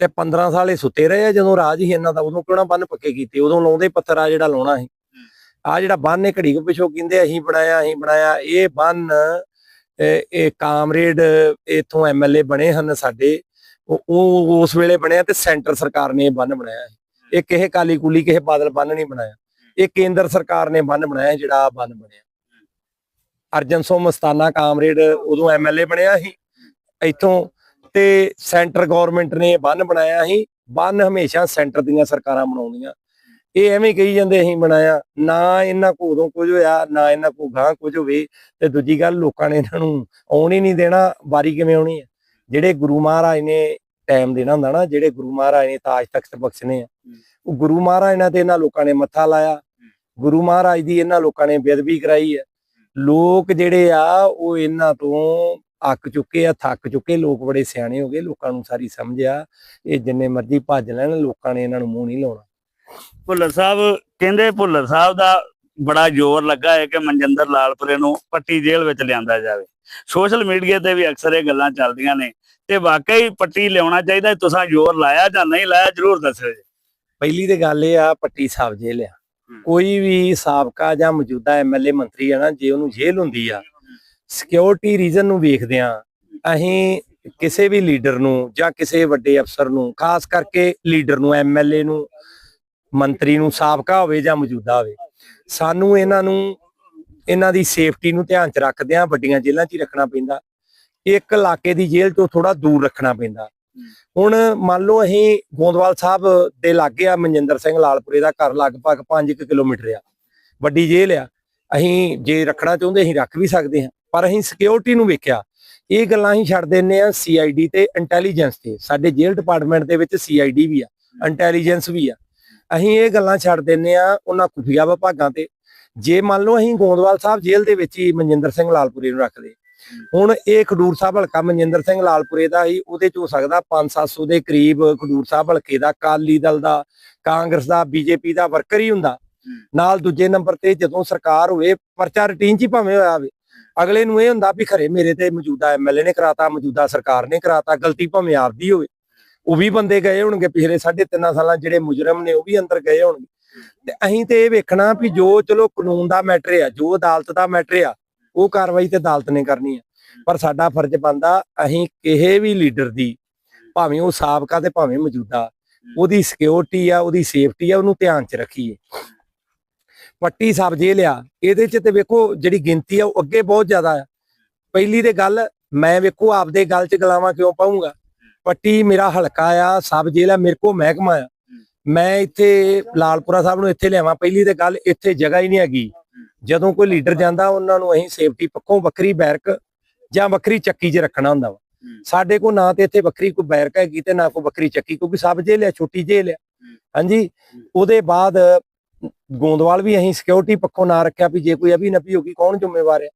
ਤੇ 15 ਸਾਲ ਇਹ ਸੁੱਤੇ ਰਹੇ ਆ ਜਦੋਂ ਰਾਜ ਹੀ ਇਹਨਾਂ ਦਾ ਉਦੋਂ ਕਿਉਂ ਨਾ ਬੰਨ ਪੱਕੇ ਕੀਤੇ? ਉਦੋਂ ਲਾਉਂਦੇ ਪੱਥਰ ਆ ਜਿਹੜਾ ਲਾਉਣਾ ਸੀ। ਆ ਜਿਹੜਾ ਬੰਨ ਇਹ ਘੜੀ ਕੁ ਪਿਛੋਂ ਕਹਿੰਦੇ ਅਸੀਂ ਬਣਾਇਆ ਅਸੀਂ ਬਣਾਇਆ ਇਹ ਬੰਨ ਇਹ ਕਾਮਰੇਡ ਇਥੋਂ ਐਮਐਲਏ ਬਣੇ ਹਨ ਸਾਡੇ। ਉਹ ਉਸ ਵੇਲੇ ਬਣਿਆ ਤੇ ਸੈਂਟਰ ਸਰਕਾਰ ਨੇ ਇਹ ਬੰਨ ਬਣਾਇਆ। ਇਹ ਕਿਸੇ ਕਾਲੀ ਕੁਲੀ ਕਿਸੇ ਬਾਦਲ ਬੰਨ ਨਹੀਂ ਬਣਾਇਆ। ਇਹ ਕੇਂਦਰ ਸਰਕਾਰ ਨੇ ਬੰਨ ਬਣਾਇਆ, ਜਿਹੜਾ ਬੰਨ ਬਣਿਆ। ਅਰਜਨ ਸੋ ਮਸਤਾਨਾ ਕਾਮਰੇਡ ਉਦੋਂ ਐਮਐਲਏ ਬਣਿਆ ਸੀ। ਇੱਥੋਂ ਤੇ ਸੈਂਟਰ ਗਵਰਨਮੈਂਟ ਨੇ ਬੰਨ ਬਣਾਇਆ ਸੀ। ਬੰਨ ਹਮੇਸ਼ਾ ਸੈਂਟਰ ਦੀਆਂ ਸਰਕਾਰਾਂ ਬਣਾਉਂਦੀਆਂ। ਇਹ ਐਵੇਂ ਕਹੀ ਜਾਂਦੇ ਅਸੀਂ ਬਣਾਇਆ, ਨਾ ਇਹਨਾਂ ਕੋ ਉਦੋਂ ਕੁਝ ਹੋਇਆ, ਨਾ ਇਹਨਾਂ ਕੋ ਗਾਂ ਕੁਝ ਹੋਵੇ। ਤੇ ਦੂਜੀ ਗੱਲ, ਲੋਕਾਂ ਨੇ ਇਹਨਾਂ ਨੂੰ ਆਉਣ ਹੀ ਨਹੀਂ ਦੇਣਾ, ਵਾਰੀ ਕਿਵੇਂ ਆਉਣੀ ਹੈ? ਜਿਹੜੇ ਗੁਰੂ ਮਹਾਰਾਜ ਨੇ ਟਾਈਮ ਦੇਣਾ ਹੁੰਦਾ ਨਾ ਜਿਹੜੇ ਗੁਰੂ ਮਹਾਰਾਜ ਨੇ ਤਾਜ ਤਖਤ ਬਖਸ਼ਨੇ ਆ। ਉਹ ਗੁਰੂ ਮਹਾਰਾਜ ਨਾਲ ਤੇ ਇਹਨਾਂ ਲੋਕਾਂ ਨੇ ਮੱਥਾ ਲਾਇਆ। ਗੁਰੂ ਮਹਾਰਾਜ ਦੀ ਇਹਨਾਂ ਲੋਕਾਂ ਨੇ ਬੇਅਦਬੀ ਕਰਾਈ ਹੈ। ਲੋਕ ਜਿਹੜੇ ਆ ਉਹ ਇਹਨਾਂ ਤੋਂ ਅੱਕ ਚੁੱਕੇ ਆ ਥੱਕ ਚੁੱਕੇ। ਲੋਕ ਬੜੇ ਸਿਆਣੇ ਹੋ ਗਏ ਲੋਕਾਂ ਨੂੰ ਸਾਰੀ ਸਮਝ ਆ। ਇਹ ਜਿੰਨੇ ਮਰਜ਼ੀ ਭੱਜ ਲੈਣ ਲੋਕਾਂ ਨੇ ਇਹਨਾਂ ਨੂੰ ਮੂੰਹ ਨਹੀਂ ਲਾਉਣਾ। ਭੁੱਲਰ ਸਾਹਿਬ ਕਹਿੰਦੇ ਭੁੱਲਰ ਸਾਹਿਬ ਦਾ ਬੜਾ ਜ਼ੋਰ ਲੱਗਾ ਹੈ ਕਿ ਮਨਜਿੰਦਰ ਲਾਲਪੁਰੇ ਨੂੰ ਪੱਟੀ ਜੇਲ੍ਹ ਵਿੱਚ ਲਿਆਂਦਾ ਜਾਵੇ ਸੋਸ਼ਲ ਮੀਡੀਆ ਤੇ ਵੀ ਅਕਸਰ ਇਹ ਗੱਲਾਂ ਚੱਲਦੀਆਂ ਨੇ ਤੇ ਵਾਕਈ ਪੱਟੀ ਲਿਆਉਣਾ ਚਾਹੀਦਾ। ਤੁਸੀਂ ਜ਼ੋਰ ਲਾਇਆ ਜਾਂ ਨਹੀਂ ਲਾਇਆ ਜਰੂਰ ਦੱਸਿਓ ਜੀ ਪਹਿਲੀ ਤੇ ਗੱਲ ਇਹ ਆ ਪੱਟੀ ਸਾਹਿਬ ਜੇਲ੍ਹ ਆ। ਕੋਈ ਵੀ ਸਾਬਕਾ ਜਾਂ ਮੌਜੂਦਾ ਐਮਐਲਏ ਮੰਤਰੀ ਆ ਨਾ ਜੇ ਉਹਨੂੰ ਜੇਲ੍ਹ ਹੁੰਦੀ ਆ ਸਿਕਿਉਰਿਟੀ ਰੀਜ਼ਨ ਨੂੰ ਵੇਖਦੇ ਆ ਅਸੀਂ ਕਿਸੇ ਵੀ ਲੀਡਰ ਨੂੰ ਜਾਂ ਕਿਸੇ ਵੱਡੇ ਅਫਸਰ ਨੂੰ ਖਾਸ ਕਰਕੇ ਲੀਡਰ ਨੂੰ ਐਮਐਲਏ ਨੂੰ ਮੰਤਰੀ ਨੂੰ ਸਾਬਕਾ ਹੋਵੇ ਜਾਂ ਮੌਜੂਦਾ ਹੋਵੇ ਸਾਨੂੰ ਇਹਨਾਂ ਨੂੰ, ਇਹਨਾਂ ਦੀ ਸੇਫਟੀ ਨੂੰ ਧਿਆਨ 'ਚ ਰੱਖਦੇ ਆ ਵੱਡੀਆਂ ਜੇਲ੍ਹਾਂ 'ਚ ਹੀ ਰੱਖਣਾ ਪੈਂਦਾ। ਇੱਕ ਇਲਾਕੇ ਦੀ ਜੇਲ੍ਹ ਤੋਂ ਥੋੜਾ ਦੂਰ ਰੱਖਣਾ ਪੈਂਦਾ। ਹੁਣ ਮੰਨ ਲਓ ਅਸੀਂ ਗੋਂਦਵਾਲ ਸਾਹਿਬ ਦੇ ਲਾਗੇ ਆ, ਮਨਜਿੰਦਰ ਸਿੰਘ ਲਾਲਪੁਰੇ ਦਾ ਘਰ ਲਗਭਗ 5 ਕਿਲੋਮੀਟਰ ਆ। ਵੱਡੀ ਜੇਲ੍ਹ ਆ। ਅਸੀਂ ਜੇ ਰੱਖਣਾ ਚਾਹੁੰਦੇ ਅਸੀਂ ਰੱਖ ਵੀ ਸਕਦੇ ਹਾਂ। ਪਰ ਅਸੀਂ ਸਿਕਿਉਰਿਟੀ ਨੂੰ ਵੇਖਿਆ। ਇਹ ਗੱਲਾਂ ਅਸੀਂ ਛੱਡ ਦਿੰਨੇ ਆ ਸੀਆਈਡੀ ਤੇ ਇੰਟੈਲੀਜੈਂਸ ਤੇ। ਸਾਡੇ ਜੇਲ੍ਹ ਡਿਪਾਰਟਮੈਂਟ ਦੇ ਵਿੱਚ ਸੀਆਈਡੀ ਵੀ ਆ। ਇੰਟੈਲੀਜੈਂਸ ਵੀ ਆ। ਅਸੀਂ ਇਹ ਗੱਲਾਂ ਛੱਡ ਦਿੰਨੇ ਆ ਉਹਨਾਂ ਖੁਫੀਆ ਵਿਭਾਗਾਂ ਤੇ। ਜੇ ਮੰਨ ਲਓ ਅਸੀਂ ਗੋਂਦਵਾਲ ਸਾਹਿਬ ਜੇਲ੍ਹ ਦੇ ਵਿੱਚ ਹੀ ਮਨਜਿੰਦਰ ਸਿੰਘ ਲਾਲਪੁਰੇ ਨੂੰ ਰੱਖਦੇ। ਹੁਣ ਇਹ ਖਡੂਰ ਸਾਹਿਬ ਹਲਕਾ ਮਨਜਿੰਦਰ ਸਿੰਘ ਲਾਲਪੁਰੇ ਦਾ ਹੀ, ਉਹਦੇ ਚ ਹੋ ਸਕਦਾ 5-700 ਦੇ ਕਰੀਬ ਖਡੂਰ ਸਾਹਿਬ ਹਲਕੇ ਦਾ ਕਾਲੀ ਦਲ ਦਾ, ਕਾਂਗਰਸ ਦਾ, ਬੀਜੇਪੀ ਦਾ ਵਰਕਰ ਹੀ ਹੁੰਦਾ। ਨਾਲ ਦੂਜੇ ਨੰਬਰ ਤੇ ਜਦੋਂ ਸਰਕਾਰ ਹੋਵੇ, ਪਰਚਾ ਰੁਟੀਨ ਚ ਹੀ ਭਾਵੇਂ ਹੋਇਆ ਹੋਵੇ, ਅਗਲੇ ਨੂੰ ਇਹ ਹੁੰਦਾ ਵੀ ਖਰੇ ਮੇਰੇ ਤੇ ਮੌਜੂਦਾ ਐਮਐਲਏ ਨੇ ਕਰਾਤਾ, ਮੌਜੂਦਾ ਸਰਕਾਰ ਨੇ ਕਰਾਤਾ, ਗਲਤੀ ਭਾਵੇਂ ਆਪਦੀ ਹੋਵੇ। ਉਹ ਵੀ ਬੰਦੇ ਗਏ ਹੋਣਗੇ ਪਿਛਲੇ ਸਾਢੇ ਤਿੰਨਾਂ ਸਾਲਾਂ ਜਿਹੜੇ ਮੁਜਰਮ ਨੇ ਉਹ ਵੀ ਅੰਦਰ ਗਏ ਹੋਣਗੇ। ਤੇ ਅਸੀਂ ਤੇ ਇਹ ਵੇਖਣਾ ਵੀ ਜੋ ਚਲੋ ਕਾਨੂੰਨ ਦਾ ਮੈਟਰ ਆ, ਜੋ ਅਦਾਲਤ ਦਾ ਮੈਟਰ ਆ, ਉਹ ਕਾਰਵਾਈ ਤੇ ਅਦਾਲਤ ਨੇ ਕਰਨੀ ਆ। ਪਰ ਸਾਡਾ ਫਰਜ਼ ਬਣਦਾ ਅਸੀਂ ਕਿਸੇ ਵੀ ਲੀਡਰ ਦੀ, ਭਾਵੇਂ ਉਹ ਸਾਬਕਾ ਤੇ ਭਾਵੇਂ ਮੌਜੂਦਾ, ਉਹਦੀ ਸਿਕਿਉਰਿਟੀ ਆ, ਉਹਦੀ ਸੇਫਟੀ ਆ, ਉਹਨੂੰ ਧਿਆਨ 'ਚ ਰੱਖੀਏ। ਪੱਟੀ ਸਬ ਜੇਲ੍ਹ ਆ ਇਹਦੇ 'ਚ ਤੇ ਵੇਖੋ ਜਿਹੜੀ ਗਿਣਤੀ ਆ ਉਹ ਅੱਗੇ ਬਹੁਤ ਜ਼ਿਆਦਾ ਆ। ਪਹਿਲੀ ਤੇ ਗੱਲ, ਮੈਂ ਵੇਖੋ ਆਪਦੇ ਗੱਲ 'ਚ ਗਲਾਵਾਂ ਕਿਉਂ ਪਾਉਂਗਾ ਪੱਟੀ ਮੇਰਾ ਹਲਕਾ ਆ, ਸਬ ਜੇਲ੍ਹ ਆ, ਮੇਰੇ ਕੋ ਮਹਿਕਮਾ ਆ। ਮੈਂ ਇੱਥੇ ਲਾਲਪੁਰਾ ਸਾਹਿਬ ਨੂੰ ਇੱਥੇ ਲਿਆਵਾਂ। ਪਹਿਲੀ ਤੇ ਗੱਲ, ਇੱਥੇ ਜਗ੍ਹਾ ਹੀ ਨਹੀਂ ਹੈਗੀ। ਜਦੋਂ ਕੋਈ ਲੀਡਰ ਜਾਂਦਾ, ਉਹਨਾਂ ਨੂੰ ਅਸੀਂ ਸੇਫਟੀ ਪੱਖੋਂ ਵੱਖਰੀ ਬੈਰਕ ਜਾਂ ਵੱਖਰੀ ਚੱਕੀ 'ਚ ਰੱਖਣਾ ਹੁੰਦਾ ਵਾ। ਸਾਡੇ ਕੋਲ ਨਾ ਤੇ ਇੱਥੇ ਵੱਖਰੀ ਕੋਈ ਬੈਰਕ ਹੈਗੀ ਤੇ ਨਾ ਕੋਈ ਵੱਖਰੀ ਚੱਕੀ, ਕਿਉਂਕਿ ਸਬ ਜੇਲ੍ਹ ਆ, ਛੋਟੀ ਜੇਲ੍ਹ ਆ। ਹਾਂਜੀ? ਉਹਦੇ ਬਾਅਦ ਗੋਂਦਵਾਲ ਵੀ ਅਸੀਂ ਸਿਕਿਉਰਿਟੀ ਪੱਖੋਂ ਨਾ ਰੱਖਿਆ ਵੀ ਜੇ ਕੋਈ ਅਭੀ ਨਪੀ ਹੋਗੀ ਕੌਣ ਜ਼ਿੰਮੇਵਾਰ ਹੈ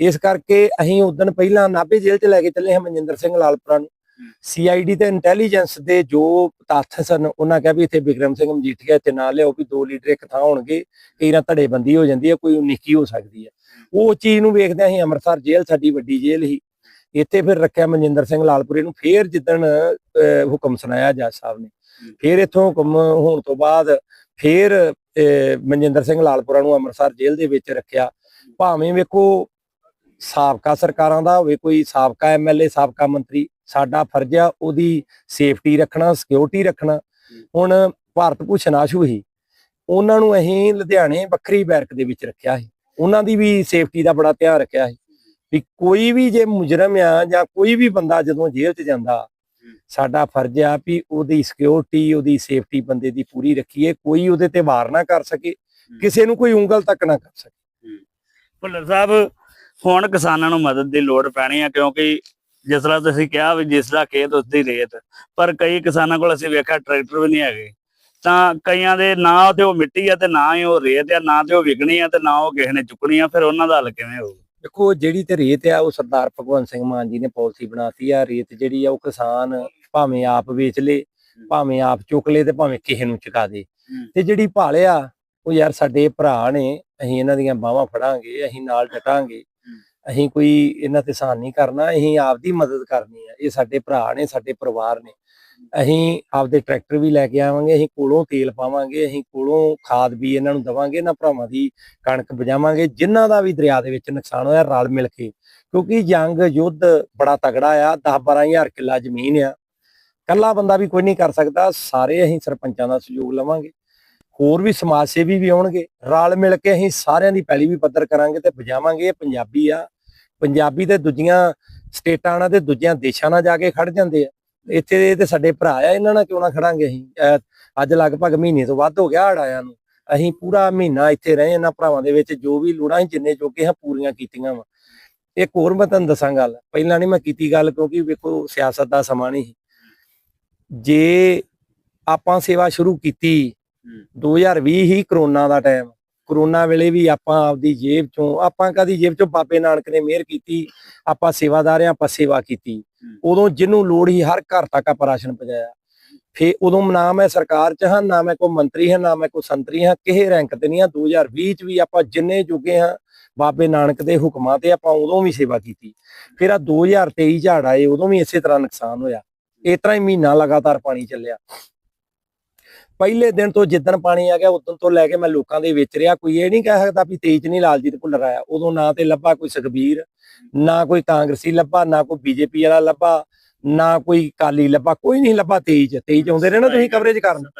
ਇਸ ਕਰਕੇ ਅਸੀਂ ਉਦੋਂ ਪਹਿਲਾਂ ਨਾਭੇ ਜੇਲ੍ਹ 'ਚ ਲੈ ਕੇ ਚੱਲੇ ਹਾਂ ਮਨਜਿੰਦਰ ਸਿੰਘ ਲਾਲਪੁਰਾ ਨੂੰ। ਸੀਆਈਡੀ ਤੇ ਇੰਟੈਲੀਜੈਂਸ ਦੇ ਜੋ ਤੱਥ ਸਨ ਉਹਨਾਂ ਕਿਹਾ ਵੀ ਇੱਥੇ ਬਿਕਰਮ ਸਿੰਘ ਮਜੀਠੀਆ ਇੱਥੇ ਨਾ ਲਿਆਓ ਵੀ ਦੋ ਲੀਡਰ ਇੱਕ ਥਾਂ ਹੋਣਗੇ ਕਈ ਨਾ ਧੜੇਬੰਦੀ ਹੋ ਜਾਂਦੀ ਹੈ ਕੋਈ ਨਿੱਕੀ ਹੋ ਸਕਦੀ ਹੈ। ਉਹ ਚੀਜ਼ ਨੂੰ ਵੇਖਦੇ ਅਸੀਂ ਅੰਮ੍ਰਿਤਸਰ ਜੇਲ੍ਹ ਸਾਡੀ ਵੱਡੀ ਜੇਲ੍ਹ ਸੀ। ਇੱਥੇ ਫਿਰ ਰੱਖਿਆ ਮਨਜਿੰਦਰ ਸਿੰਘ ਲਾਲਪੁਰੇ ਨੂੰ ਫੇਰ ਜਿੱਦਣ ਅਹ, ਹੁਕਮ ਸੁਣਾਇਆ ਜੱਜ ਸਾਹਿਬ ਨੇ। ਫੇਰ ਇੱਥੋਂ ਹੁਕਮ ਹੋਣ ਤੋਂ ਬਾਅਦ ਫੇਰ ਅਹ, ਮਨਜਿੰਦਰ ਸਿੰਘ ਲਾਲਪੁਰਾ ਨੂੰ ਅੰਮ੍ਰਿਤਸਰ ਜੇਲ੍ਹ ਦੇ ਵਿੱਚ ਰੱਖਿਆ। ਭਾਵੇਂ ਵੇਖੋ ਸਾਬਕਾ ਸਰਕਾਰਾਂ ਦਾ ਹੋਵੇ ਕੋਈ ਸਾਬਕਾ ਐਮਐਲਏ ਸਾਬਕਾ ਮੰਤਰੀ ਸਾਡਾ ਫਰਜ਼ ਆ ਉਹਦੀ ਸੇਫਟੀ ਰੱਖਣਾ ਸਿਕਿਉਰਿਟੀ ਰੱਖਣਾ। ਹੁਣ ਭਾਰਤ ਭੂਸ਼ਣ ਆਸ਼ੂ ਹੀ ਉਹਨਾਂ ਨੂੰ ਅਸੀਂ ਲੁਧਿਆਣੇ ਵੱਖਰੀ ਬੈਰਕ ਦੇ ਵਿੱਚ ਰੱਖਿਆ ਸੀ। ਉਹਨਾਂ ਦੀ ਵੀ ਸੇਫਟੀ ਦਾ ਬੜਾ ਧਿਆਨ ਰੱਖਿਆ ਸੀ ਵੀ ਕੋਈ ਵੀ ਜੇ ਮੁਜਰਮ ਆ ਜਾਂ ਕੋਈ ਵੀ ਬੰਦਾ ਜਦੋਂ ਜੇਲ੍ਹ 'ਚ ਜਾਂਦਾ, ਸਾਡਾ ਫਰਜ਼ ਆ ਵੀ ਉਹਦੀ ਸਿਕਿਉਰਿਟੀ ਉਹਦੀ ਸੇਫਟੀ ਬੰਦੇ ਦੀ ਪੂਰੀ ਰੱਖੀਏ, ਕੋਈ ਉਹਦੇ ਤੇ ਵਾਰ ਨਾ ਕਰ ਸਕੇ, ਕਿਸੇ ਨੂੰ ਕੋਈ ਉਂਗਲ ਤੱਕ ਨਾ ਕਰ ਸਕੇ। ਭੁੱਲਰ ਸਾਹਿਬ, ਹੁਣ ਕਿਸਾਨਾਂ ਨੂੰ ਮਦਦ ਦੀ ਲੋੜ ਪੈਣੀ ਆ ਕਿਉਂਕਿ ਜਿਸ ਤਰ੍ਹਾਂ ਤੁਸੀਂ ਕਿਹਾ ਵੀ ਜਿਸ ਦਾ ਖੇਤ ਉਸ ਦੀ ਰੇਤ ਪਰ ਕਈ ਕਿਸਾਨਾਂ ਕੋਲ ਅਸੀਂ ਵੇਖਿਆ ਟਰੈਕਟਰ ਵੀ ਨਹੀਂ ਹੈਗੇ। ਤਾਂ ਕਈਆਂ ਦੇ ਨਾ ਤੇ ਉਹ ਮਿੱਟੀ ਆ ਤੇ ਨਾ ਹੀ ਉਹ ਰੇਤ ਆ ਨਾ ਤੇ ਉਹ ਵਿਕਣੀ ਆ ਤੇ ਨਾ ਉਹ ਕਿਸੇ ਨੇ ਚੁੱਕਣੀ ਆ ਫਿਰ ਉਹਨਾਂ ਦਾ ਹੱਲ ਕਿਵੇਂ ਹੋਊ? ਦੇਖੋ ਜਿਹੜੀ ਤੇ ਰੇਤ ਆ ਉਹ ਸਰਦਾਰ ਭਗਵੰਤ ਸਿੰਘ ਮਾਨ ਜੀ ਨੇ ਪਾਲਿਸੀ ਬਣਾਤੀ ਆ। ਰੇਤ ਜਿਹੜੀ ਆ ਉਹ ਕਿਸਾਨ ਭਾਵੇਂ ਆਪ ਵੇਚ ਲੇ ਭਾਵੇਂ ਆਪ ਚੁੱਕ ਲੇ ਤੇ ਭਾਵੇਂ ਕਿਸੇ ਨੂੰ ਚੁਕਾ ਦੇ। ਤੇ ਜਿਹੜੀ ਭਾਲਿਆ ਉਹ ਯਾਰ ਸਾਡੇ ਭਰਾ ਨੇ ਅਸੀਂ ਇਹਨਾਂ ਦੀਆਂ ਬਾਹਾਂ ਫੜਾਂਗੇ ਅਸੀਂ ਨਾਲ ਡਟਾਂਗੇ। ਅਸੀਂ ਕੋਈ ਇਹਨਾਂ ਤੇ ਸਾਨ ਨਹੀਂ ਕਰਨਾ, ਅਸੀਂ ਆਪਦੀ ਮਦਦ ਕਰਨੀ ਆ। ਇਹ ਸਾਡੇ ਭਰਾ ਨੇ, ਸਾਡੇ ਪਰਿਵਾਰ ਨੇ। ਅਸੀਂ ਆਪਦੇ ਟਰੈਕਟਰ ਵੀ ਲੈ ਕੇ ਆਵਾਂਗੇ, ਅਸੀਂ ਕੋਲੋਂ ਤੇਲ ਪਾਵਾਂਗੇ, ਅਸੀਂ ਕੋਲੋਂ ਖਾਦ ਵੀ ਇਹਨਾਂ ਨੂੰ ਦਵਾਂਗੇ, ਇਹਨਾਂ ਭਰਾਵਾਂ ਦੀ ਕਣਕ ਬਜਾਵਾਂਗੇ ਜਿਨ੍ਹਾਂ ਦਾ ਵੀ ਦਰਿਆ ਦੇ ਵਿੱਚ ਨੁਕਸਾਨ ਹੋਇਆ ਰਲ ਮਿਲ ਕੇ, ਕਿਉਂਕਿ ਜੰਗ, ਯੁੱਧ ਬੜਾ ਤਗੜਾ ਆ 10 12000 ਕਿੱਲਾ ਜ਼ਮੀਨ ਆ। ਕੱਲਾ ਬੰਦਾ ਵੀ ਕੋਈ ਨਹੀਂ ਕਰ ਸਕਦਾ, ਸਾਰੇ ਅਸੀਂ ਸਰਪੰਚਾਂ ਦਾ ਸਹਿਯੋਗ ਲਵਾਂਗੇ। ਹੋਰ ਵੀ ਸਮਾਜ ਸੇਵੀ ਵੀ ਆਉਣਗੇ। ਰਲ ਮਿਲ ਕੇ ਅਸੀਂ ਸਾਰਿਆਂ ਦੀ ਪੈਲੀ ਵੀ ਪੱਧਰ ਕਰਾਂਗੇ ਤੇ ਬਜਾਵਾਂਗੇ ਇਹ ਪੰਜਾਬੀ ਆ। ਪੰਜਾਬੀ ਤੇ ਦੂਜੀਆਂ ਸਟੇਟਾਂ ਨਾਲ ਤੇ ਦੂਜਿਆਂ ਦੇਸ਼ਾਂ ਨਾਲ ਜਾ ਕੇ ਖੜ ਜਾਂਦੇ ਆ। ਇੱਥੇ ਤੇ ਸਾਡੇ ਭਰਾ ਆ, ਇਹਨਾਂ ਨਾਲ ਕਿਉਂ ਨਾ ਖੜਾਂਗੇ ਅਸੀਂ? ਅੱਜ ਲਗਭਗ ਮਹੀਨੇ ਤੋਂ ਵੱਧ ਹੋ ਗਿਆ ਹੜ ਆਇਆਂ ਨੂੰ। ਅਸੀਂ ਪੂਰਾ ਮਹੀਨਾ ਇੱਥੇ ਰਹੇ, ਇਹਨਾਂ ਭਰਾਵਾਂ ਦੇ ਵਿੱਚ ਜੋ ਵੀ ਲੋੜਾਂ ਸੀ ਜਿੰਨੇ ਜੋਗੇ ਹਾਂ ਪੂਰੀਆਂ ਕੀਤੀਆਂ ਵਾ। ਇੱਕ ਹੋਰ ਮੈਂ ਤੁਹਾਨੂੰ ਦੱਸਾਂ ਗੱਲ। ਪਹਿਲਾਂ ਨਹੀਂ ਮੈਂ ਕੀਤੀ ਗੱਲ ਕਿਉਂਕਿ ਵੇਖੋ ਸਿਆਸਤ ਦਾ ਸਮਾਂ ਨਹੀਂ ਸੀ। ਜੇ ਆਪਾਂ ਸੇਵਾ ਸ਼ੁਰੂ ਕੀਤੀ 2020 ਹੀ ਕਰੋਨਾ ਦਾ ਟਾਈਮ ਕਰੋਨਾ ਵੇਲੇ ਵੀ ਆਪਾਂ ਆਪਦੀ ਜੇਬ ਚੋਂ ਆਪਾਂ ਕਦੀ ਜੇਬ ਚੋਂ? ਬਾਬੇ ਨਾਨਕ ਨੇ ਮਿਹਰ ਕੀਤੀ ਆਪਾਂ ਸੇਵਾਦਾਰ ਆ ਆਪਾਂ ਸੇਵਾ ਕੀਤੀ। ਉਦੋਂ ਜਿਹਨੂੰ ਲੋੜ ਹੀ ਹਰ ਘਰ ਤੱਕ ਆਪਾਂ ਰਾਸ਼ਨ ਪਹੁੰਚਾਇਆ। ਫੇ ਉਦੋਂ ਨਾ ਮੈਂ ਸਰਕਾਰ ਚ ਹਾਂ ਨਾ ਮੈਂ ਕੋਈ ਮੰਤਰੀ ਹਾਂ ਨਾ ਮੈਂ ਕੋਈ ਸੰਤਰੀ ਹਾਂ ਕਿਸੇ ਰੈਂਕ ਤੇ ਨਹੀਂ ਹਾਂ। 2020 ਚ ਵੀ ਆਪਾਂ ਜਿੰਨੇ ਜੁਗੇ ਹਾਂ ਬਾਬੇ ਨਾਨਕ ਦੇ ਹੁਕਮਾਂ ਤੇ ਆਪਾਂ ਉਦੋਂ ਵੀ ਸੇਵਾ ਕੀਤੀ। ਫਿਰ ਆ 2023 ਝਾੜ ਆਏ ਉਦੋਂ ਵੀ ਇਸੇ ਤਰ੍ਹਾਂ ਨੁਕਸਾਨ ਹੋਇਆ। ਇਸ ਤਰ੍ਹਾਂ ਹੀ ਮਹੀਨਾ ਲਗਾਤਾਰ ਪਾਣੀ ਚੱਲਿਆ। ਪਹਿਲੇ ਦਿਨ ਤੋਂ ਜਿੱਦਣ ਪਾਣੀ ਆ ਗਿਆ ਉਦੋਂ ਤੋਂ ਲੈ ਕੇ ਮੈਂ ਲੋਕਾਂ ਦੇ ਵਿੱਚ ਰਿਹਾ। ਕੋਈ ਇਹ ਨਹੀਂ ਕਹਿ ਸਕਦਾ ਵੀ ਤੇਜ ਨਹੀਂ ਲਾਲਜੀਤ ਭੁੱਲਰ ਆਇਆ ਉਦੋਂ ਨਾ ਤੇ ਲੱਭਾ ਕੋਈ ਸੁਖਬੀਰ ਨਾ ਕੋਈ ਕਾਂਗਰਸੀ ਲੱਭਾ ਨਾ ਕੋਈ ਬੀਜੇਪੀ ਵਾਲਾ ਲੱਭਾ ਨਾ ਕੋਈ ਕਾਲੀ ਲੱਭਾ ਕੋਈ ਨਹੀਂ ਲੱਭਾ ਤੇਜ। ਤੇਜ ਆਉਂਦੇ ਰਹੇ ਨਾ ਤੁਸੀਂ ਕਵਰੇਜ ਕਰਨ। ਆ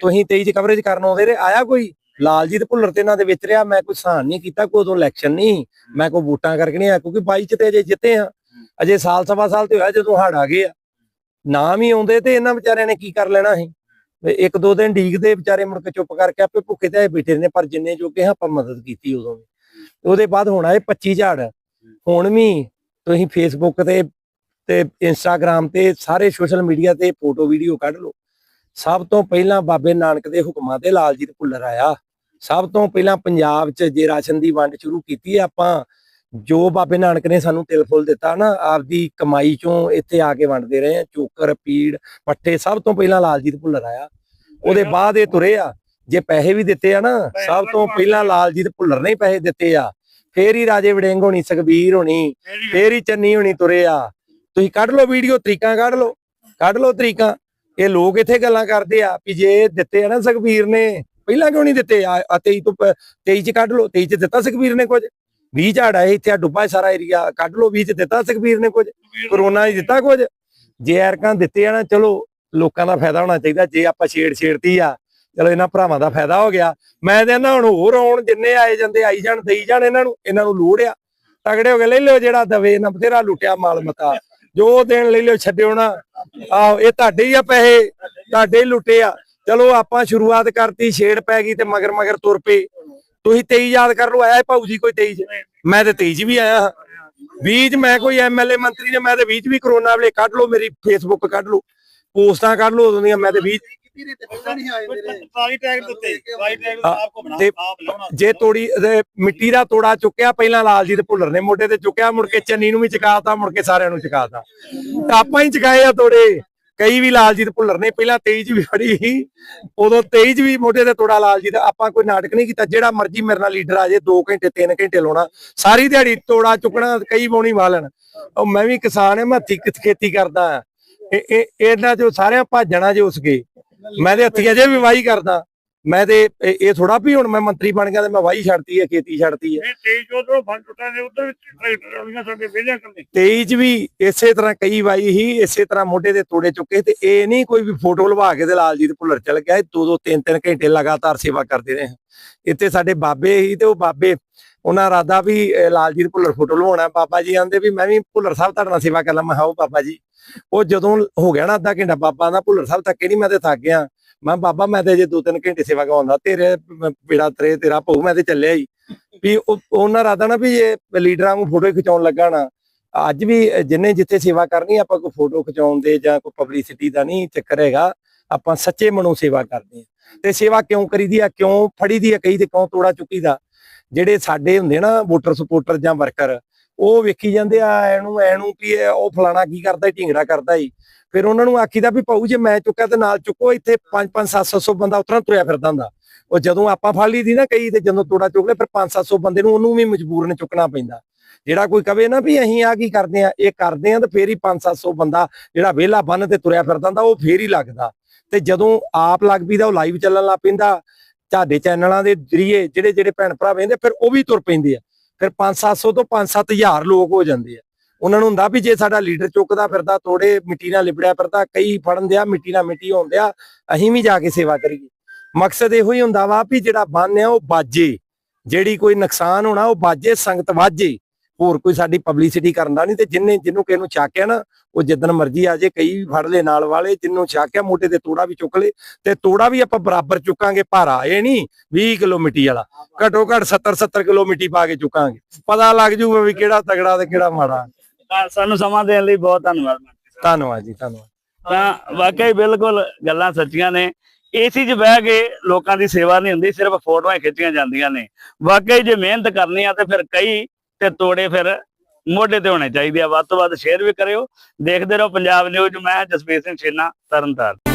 ਤੁਸੀਂ ਤੇਜ ਕਵਰੇਜ ਕਰਨ ਆਉਂਦੇ ਰਹੇ। ਆਇਆ ਕੋਈ? ਲਾਲਜੀਤ ਭੁੱਲਰ ਤੇ ਇਹਨਾਂ ਦੇ ਵਿੱਚ ਰਿਹਾ। ਮੈਂ ਕੋਈ ਸਹਾਨ ਨਹੀਂ ਕੀਤਾ ਕੋਈ ਉਦੋਂ ਇਲੈਕਸ਼ਨ ਨਹੀਂ। ਮੈਂ ਕੋਈ ਵੋਟਾਂ ਕਰਕੇ ਨਹੀਂ ਆਇਆ ਕਿਉਂਕਿ 22 ਚ ਤੇ ਅਜੇ ਜਿੱਤੇ ਆ। ਅਜੇ ਸਾਲ ਸਵਾ ਸਾਲ ਤੇ ਹੋਇਆ ਜਦੋਂ ਹੜ ਆ ਗਏ ਆ। ਨਾਮ ਹੀ ਆਉਂਦੇ ਤੇ ਇਹਨਾਂ ਵਿਚਾਰਿਆਂ ਨੇ ਕੀ ਕਰ ਲੈਣਾ ਸੀ? ਇੱਕ ਦੋ ਦਿਨ ਢੀਕਦੇ ਵਿਚਾਰੇ ਮੁੜ ਕੇ ਚੁੱਪ ਕਰਕੇ ਆਪੇ ਭੁੱਖੇ ਤੇ ਬੈਠੇ ਨੇ, ਪਰ ਜਿੰਨੇ ਜੋਗੇ ਆਪਾਂ ਮਦਦ ਕੀਤੀ ਉਦੋਂ ਵੀ। ਉਹਦੇ ਬਾਅਦ ਹੁਣ ਆਏ 25 ਝਾੜ ਹੁਣ ਵੀ ਤੁਸੀਂ ਫੇਸਬੁੱਕ ਤੇ ਤੇ ਇੰਸਟਾਗ੍ਰam ਤੇ ਸਾਰੇ ਸੋਸ਼ਲ ਮੀਡੀਆ ਤੇ ਫੋਟੋ ਵੀਡੀਓ ਕੱਢ ਲਓ। ਸਭ ਤੋਂ ਪਹਿਲਾਂ ਬਾਬੇ ਨਾਨਕ ਦੇ ਹੁਕਮਾਂ ਤੇ ਲਾਲਜੀਤ ਭੁੱਲਰ ਆਇਆ। ਸਭ ਤੋਂ ਪਹਿਲਾਂ ਪੰਜਾਬ 'ਚ ਜੇ ਰਾਸ਼ਨ ਦੀ ਵੰਡ ਸ਼ੁਰੂ ਕੀਤੀ ਆਪਾਂ ਜੋ ਬਾਬੇ ਨਾਨਕ ਨੇ ਸਾਨੂੰ ਤਿਲ ਫੁੱਲ ਦਿੱਤਾ ਨਾ ਆਪਦੀ ਕਮਾਈ ਚੋਂ ਇੱਥੇ ਆ ਕੇ ਵੰਡਦੇ ਰਹੇ ਆ। ਚੋਕਰ ਪੀੜ ਪੱਠੇ ਸਭ ਤੋਂ ਪਹਿਲਾਂ ਲਾਲਜੀਤ ਭੁੱਲਰ ਆਇਆ। ਉਹਦੇ ਬਾਅਦ ਇਹ ਤੁਰੇ ਆ। ਜੇ ਪੈਸੇ ਵੀ ਦਿੱਤੇ ਆ ਨਾ ਸਭ ਤੋਂ ਪਹਿਲਾਂ ਲਾਲਜੀਤ ਭੁੱਲਰ ਨੇ ਪੈਸੇ ਦਿੱਤੇ ਆ। ਫੇਰ ਹੀ ਰਾਜੇ ਵੜਿੰਗ ਹੋਣੀ ਸੁਖਬੀਰ ਹੋਣੀ ਫੇਰ ਹੀ ਚੰਨੀ ਹੋਣੀ ਤੁਰੇ ਆ। ਤੁਸੀਂ ਕੱਢ ਲਓ ਵੀਡੀਓ ਤਰੀਕਾਂ ਕੱਢ ਲਓ। ਕੱਢ ਲਓ ਤਰੀਕਾਂ। ਇਹ ਲੋਕ ਇੱਥੇ ਗੱਲਾਂ ਕਰਦੇ ਆ ਵੀ ਜੇ ਦਿੱਤੇ ਆ ਨਾ ਸੁਖਬੀਰ ਨੇ ਪਹਿਲਾਂ ਕਿਉਂ ਨਹੀਂ ਦਿੱਤੇ ਆ? 23 ਤੋਂ 23 ਚ ਕੱਢ ਲਓ 23 ਚ ਦਿੱਤਾ ਸੁਖਬੀਰ ਨੇ ਕੁਝ? 20 ਝਾੜ ਆਏ ਇੱਥੇ ਆ ਡੁੱਬਾ ਸਾਰਾ ਏਰੀਆ ਕੱਢ ਲਓ 20 ਚ ਦਿੱਤਾ ਸੁਖਬੀਰ ਨੇ ਕੁਝ, ਕਰੋਨਾ 'ਚ ਦਿੱਤਾ ਕੁਝ। ਜੇ ਐਰਕਾਂ ਦਿੱਤੇ ਆ ਨਾ, ਚਲੋ ਲੋਕਾਂ ਦਾ ਫਾਇਦਾ ਹੋਣਾ ਚਾਹੀਦਾ, ਜੇ ਆਪਾਂ ਛੇੜ ਛੇੜਤੀ ਆ, ਚਲੋ ਇਹਨਾਂ ਭਰਾਵਾਂ ਦਾ ਫਾਇਦਾ ਹੋ ਗਿਆ। ਮੈਂ ਤੇ ਨਾ ਹੁਣ ਹੋਰ ਆਉਣ, ਜਿੰਨੇ ਆਏ ਜਾਂਦੇ, ਆਈ ਜਾਣ, ਦੇਈ ਜਾਣ ਇਹਨਾਂ ਨੂੰ ਇਹਨਾਂ ਨੂੰ ਲੋੜ ਆ। ਤਗੜੇ ਹੋ ਗਏ ਲੈ ਲਿਓ ਜਿਹੜਾ ਦਵੇ ਨਾ ਬਥੇਰਾ ਲੁੱਟਿਆ ਮਾਲ ਮਤਾ। ਜੋ ਦੇਣ ਲੈ ਲਿਓ, ਛੱਡਿਓ ਨਾ। ਆਹੋ, ਇਹ ਤੁਹਾਡੇ ਹੀ ਆ ਪੈਸੇ, ਤੁਹਾਡੇ ਹੀ ਲੁੱਟੇ ਆ। ਚਲੋ ਆਪਾਂ ਸ਼ੁਰੂਆਤ ਕਰਤੀ, ਛੇੜ ਪੈ ਗਈ ਤੇ ਮਗਰ ਮਗਰ ਤੁਰ ਪਏ। ਤੁਸੀਂ 23 ਯਾਦ ਕਰ ਲਓ ਆਇਆ ਭਾਊ ਜੀ ਕੋਈ 23 ਚ। ਮੈਂ ਤੇ 23 ਚ ਵੀ ਆਇਆ ਹਾਂ। 20 ਚ ਮੈਂ ਕੋਈ ਐਮਐਲਏ ਮੰਤਰੀ ਨੇ ਮੈਂ ਤੇ 20 ਚ ਵੀ ਕਰੋਨਾ ਵੇਲੇ ਕੱਢ ਲਓ ਮੇਰੀ ਫੇਸਬੁੱਕ ਕੱਢ ਲਓ ਪੋਸਟਾਂ ਕੱਢ ਲਓ ਉਦੋਂ ਦੀਆਂ ਮੈਂ ਤੇ 20 ਮਿੱਟੀ ਦੇ ਟਿੱਪਾ ਨਹੀਂ ਆਏ ਮੇਰੇ ਸਾਰੀ ਟੈਗ ਦੇ ਉੱਤੇ ਸਾਰੀ ਟੈਗ ਹਾਂ, ਆਪ ਘੁੰਮਣਾ ਤੇ ਆਪ ਲਾਉਣਾ ਜੇ ਤੋੜੀ ਮਿੱਟੀ ਦਾ ਤੋੜਾ ਚੁੱਕਿਆ ਪਹਿਲਾਂ ਲਾਲਜੀਤ ਭੁੱਲਰ ਨੇ ਮੋਢੇ ਤੇ ਚੁੱਕਿਆ ਮੁੜ ਕੇ ਚੰਨੀ ਨੂੰ ਵੀ ਚਕਾਤਾ ਮੁੜ ਕੇ ਸਾਰਿਆਂ ਨੂੰ ਚਕਾਤਾ। ਤਾਂ ਆਪਾਂ ਹੀ ਚਕਾਏ ਆ ਤੋੜੇ। ਕਈ ਵੀ ਲਾਲਜੀਤ ਭੁੱਲਰ ਨੇ, ਪਹਿਲਾਂ 23 ਚ ਵੀ ਫੜੀ ਸੀ, ਉਦੋਂ 23 ਚ ਵੀ ਮੋਢੇ ਤੇ ਤੋੜਾ ਲਾਲਜੀਤ, ਆਪਾਂ ਕੋਈ ਨਾਟਕ ਨਹੀਂ ਕੀਤਾ, ਜਿਹੜਾ ਮਰਜ਼ੀ ਮੇਰੇ ਨਾਲ ਲੀਡਰ ਆ ਜੇ 2 ਘੰਟੇ 3 ਘੰਟੇ ਲਾਉਣਾ, ਸਾਰੀ ਦਿਹਾੜੀ ਤੋੜਾ ਚੁੱਕਣਾ, ਕਈ ਬੋਣੀ ਵਾਲਣ ਉਹ ਮੈਂ ਵੀ ਕਿਸਾਨ ਹਾਂ ਮੈਂ ਹੱਥੀਂ ਖੇਤੀ ਕਰਦਾ ਇਹ ਇਹਨਾਂ ਚੋਂ ਸਾਰਿਆਂ ਭਾਜਣਾ ਜੇ ਉਸ ਗਏ ਮੈਂ ਤੇ ਹੱਥੀਂ ਅਜੇ ਵੀ ਵਾਹੀ ਕਰਦਾ। ਮੈਂ ਤੇ ਇਹ ਥੋੜਾ ਵੀ ਹੁਣ ਮੈਂ ਮੰਤਰੀ ਬਣ ਗਿਆ ਤੇ ਮੈਂ ਵਾਹੀ ਛੱਡਤੀ ਹੈ ਖੇਤੀ ਛੱਡਤੀ ਹੈ। ਇਹ ਤੇਜ ਉਧਰੋਂ ਫੰਡ ਟੁੱਟਾ ਨੇ ਉਧਰ ਟਰੈਕਟਰ ਵਾਲੀਆਂ ਸਾਡੇ ਵੇਲਿਆਂ ਕੰਨੇ। 23 ਚ ਵੀ ਇਸੇ ਤਰ੍ਹਾਂ ਕਈ ਵਾਈ ਹੀ ਇਸੇ ਤਰ੍ਹਾਂ ਮੋਢੇ ਤੇ ਤੋੜੇ ਚੁੱਕੇ ਤੇ ਇਹ ਨਹੀਂ ਕੋਈ ਵੀ ਫੋਟੋ ਲਵਾ ਕੇ ਤੇ ਲਾਲਜੀਤ ਭੁੱਲਰ ਚਲ ਗਿਆ ਦੋ ਦੋ ਤਿੰਨ ਤਿੰਨ ਘੰਟੇ ਲਗਾਤਾਰ ਸੇਵਾ ਕਰਦੇ ਰਹੇ। ਇੱਥੇ ਸਾਡੇ ਬਾਬੇ ਹੀ ਤੇ ਉਹ ਬਾਬੇ ਉਹਨਾਂ ਰਾਦਾ ਵੀ ਲਾਲਜੀਤ ਭੁੱਲਰ ਫੋਟੋ ਲਵਾਉਣਾ। ਬਾਬਾ ਜੀ ਆਂਦੇ ਵੀ ਮੈਂ ਵੀ ਭੁੱਲਰ ਸਾਹਿਬ ਤੁਹਾਡੇ ਨਾਲ ਸੇਵਾ ਕਰ ਲਾਂ। ਮੈਂ ਕਿਹਾ, ਆਓ ਬਾਬਾ ਜੀ। ਉਹ ਜਦੋਂ ਹੋ ਗਿਆ ਨਾ ਅੱਧਾ ਘੰਟਾ ਬਾਬਾ ਦਾ ਭੁੱਲਰ ਸਾਹਿਬ ਤੱਕ ਨਹੀਂ ਮੈਂ ਤੇ ਥੱਕ ਗਿਆ। ਮੈਂ ਕਿਹਾ, ਬਾਬਾ ਮੈਂ ਤੇ ਜੇ ਦੋ ਤਿੰਨ ਘੰਟੇ ਸੇਵਾ ਕਰਾਉਂਦਾ ਤੇਰੇ ਪੀੜਾ ਤਰੇ ਤੇਰਾ ਪਊ ਮੈਂ ਤੇ ਚੱਲਿਆ ਹੀ। ਵੀ ਉਹਨਾਂ ਰਾਦਾ ਨਾ ਵੀ ਇਹ ਲੀਡਰਾਂ ਨੂੰ ਫੋਟੋ ਖਿਚਾਉਣ ਲੱਗਾ ਨਾ। ਅੱਜ ਵੀ ਜਿੰਨੇ ਜਿੱਥੇ ਸੇਵਾ ਕਰਨੀ ਆਪਾਂ ਕੋਈ ਫੋਟੋ ਖਿਚਾਉਣ ਦੇ ਜਾਂ ਕੋਈ ਪਬਲਿਸਿਟੀ ਦਾ ਨਹੀਂ ਚੱਕਰ ਹੈਗਾ ਆਪਾਂ ਸੱਚੇ ਮਨੋਂ ਸੇਵਾ ਕਰਦੇ ਹਾਂ। ਤੇ ਸੇਵਾ ਕਿਉਂ ਕਰੀਦੀ ਆ ਕਿਉਂ ਫੜੀਦੀ ਆ ਕਈ ਤੇ ਕਿਉਂ ਤੋੜਾ ਚੁੱਕੀ ਦਾ ਜਿਹੜੇ ਸਾਡੇ ਹੁੰਦੇ ਨਾ ਵੋਟਰ ਸਪੋਰਟਰ ਜਾਂ ਵਰਕਰ ਉਹ ਵੇਖੀ ਜਾਂਦੇ ਆ, ਇਹਨੂੰ ਐਨੂੰ ਵੀ ਉਹ ਫਲਾਣਾ ਕੀ ਕਰਦਾ ਢਿੰਗੜਾ ਕਰਦਾ ਈ। ਫਿਰ ਉਹਨਾਂ ਨੂੰ ਆਖੀਦਾ ਵੀ ਪਾਉ ਜੇ ਮੈਂ ਚੁੱਕਿਆ ਤੇ ਨਾਲ ਚੁੱਕੋ, ਇੱਥੇ 5 5 7 700 ਬੰਦਾ ਉਤਰਾਂ ਤੁਰਿਆ ਫਿਰਦਾ ਹੁੰਦਾ। ਉਹ ਜਦੋਂ ਆਪਾਂ ਫੜ ਲਈ ਦੀ ਨਾ ਕਈ ਤੇ ਜਦੋਂ ਤੋੜਾ ਚੁੱਕ ਲੈ ਫਿਰ 5 700 ਬੰਦੇ ਨੂੰ ਉਹਨੂੰ ਵੀ ਮਜਬੂਰਨ ਚੁੱਕਣਾ ਪੈਂਦਾ। ਜਿਹੜਾ ਕੋਈ ਕਵੇ ਨਾ ਵੀ ਅਸੀਂ ਆ ਕੀ ਕਰਦੇ ਆ, ਇਹ ਕਰਦੇ ਆ ਤੇ ਫੇਰ ਹੀ 5 700 ਬੰਦਾ ਜਿਹੜਾ ਵਿਹਲਾ ਬੰਨ ਤੇ ਤੁਰਿਆ ਫਿਰਦਾ ਹੁੰਦਾ, ਉਹ ਫੇਰ ਹੀ ਲੱਗਦਾ। ਤੇ ਜਦੋਂ ਆਪ ਲੱਗ ਪਈਦਾ, ਉਹ ਲਾਈਵ ਚੱਲਣ ਲੱਗ ਪੈਂਦਾ। ਤੁਹਾਡੇ ਚੈਨਲਾਂ ਦੇ ਜਰੀਏ ਜਿਹੜੇ ਜਿਹੜੇ ਭੈਣ ਭਰਾ ਵੇਂਦੇ ਫਿਰ ਉਹ ਵੀ ਤੁਰ ਪੈਂਦੇ ਆ। ਫਿਰ 5-700 ਤੋਂ 5-7000 ਲੋਕ ਹੋ ਜਾਂਦੇ ਆ। ਉਹਨਾਂ ਨੂੰ ਹੁੰਦਾ ਵੀ ਜੇ ਸਾਡਾ ਲੀਡਰ ਚੁੱਕਦਾ ਫਿਰਦਾ, ਤੋੜੇ ਮਿੱਟੀ ਨਾਲ ਲਿਬੜਿਆ ਫਿਰਦਾ, ਕਈ ਫੜਨ ਦਿਆ, ਮਿੱਟੀ ਨਾਲ ਮਿੱਟੀ ਹੋਣ ਦਿਆ, ਅਸੀਂ ਵੀ ਜਾ ਕੇ ਸੇਵਾ ਕਰੀਏ। ਮਕਸਦ ਇਹੋ ਹੀ ਹੁੰਦਾ ਵਾ ਵੀ ਜਿਹੜਾ ਬੰਨ ਆ ਉਹ ਬਾਜੇ, ਜਿਹੜੀ ਕੋਈ ਨੁਕਸਾਨ ਹੋਣਾ ਉਹ ਬਾਜੇ, ਸੰਗਤ ਵਾਜੇ। ਹੋਰ ਕੋਈ ਸਾਡੀ ਪਬਲਿਸਿਟੀ ਕਰਨ ਦਾ ਨਹੀਂ ਤੇ ਜਿੰਨੇ ਜਿਹਨੂੰ ਕਿਸੇ ਨੂੰ ਚਾਕਿਆ ਨਾ ਉਹ ਜਿੱਦਣ ਮਰਜ਼ੀ ਆ ਜੇ ਕਈ ਵੀ ਫੜ ਲੈ ਨਾਲ ਵਾਲੇ ਜਿੰਨੂੰ ਚਾਕਿਆ ਮੋਟੇ ਤੇ ਤੋੜਾ ਵੀ ਚੁੱਕ ਲੇ ਤੇ ਤੋੜਾ ਵੀ ਆਪਾਂ ਬਰਾਬਰ ਚੁੱਕਾਂਗੇ ਭਾਰਾ ਇਹ ਨਹੀਂ 20 ਕਿਲੋ ਮਿੱਟੀ ਵਾਲਾ ਘਟੋ ਘਟ 70 70 ਕਿਲੋ ਮਿੱਟੀ ਪਾ ਕੇ ਚੁੱਕਾਂਗੇ ਪਤਾ ਲੱਗ ਜੂਗਾ ਵੀ ਕਿਹੜਾ ਤਗੜਾ ਤੇ ਕਿਹੜਾ ਮਾੜਾ। ਸਾਨੂੰ ਸਮਾਂ ਦੇਣ ਲਈ ਬਹੁਤ ਧੰਨਵਾਦ। ਧੰਨਵਾਦ ਜੀ ਧੰਨਵਾਦ। ਤਾਂ ਵਾਕਈ ਬਿਲਕੁਲ ਗੱਲਾਂ ਸੱਚੀਆਂ ਨੇ ਏਸੀ 'ਚ ਬਹਿ ਕੇ ਲੋਕਾਂ ਦੀ ਸੇਵਾ ਨਹੀਂ ਹੁੰਦੀ ਸਿਰਫ ਫੋਟੋਆਂ ਖਿੱਚੀਆਂ ਜਾਂਦੀਆਂ ਨੇ। ਵਾਕਈ ਜੇ ਮਿਹਨਤ ਕਰਨੀ ਆ ਤੇ ਫਿਰ ਕਈ ਤੇ ਤੋੜੇ ਫਿਰ ਮੋਢੇ ਤੇ ਹੋਣੇ ਚਾਹੀਦੇ ਆ। ਵੱਧ ਤੋਂ ਵੱਧ ਸ਼ੇਅਰ ਵੀ ਕਰਿਓ। ਦੇਖਦੇ ਰਹੋ ਪੰਜਾਬ ਨਿਊਜ਼ ਮੈਂ ਜਸਵੀਰ ਸਿੰਘ ਛੇਨਾ, ਤਰਨਤਾਰਨ।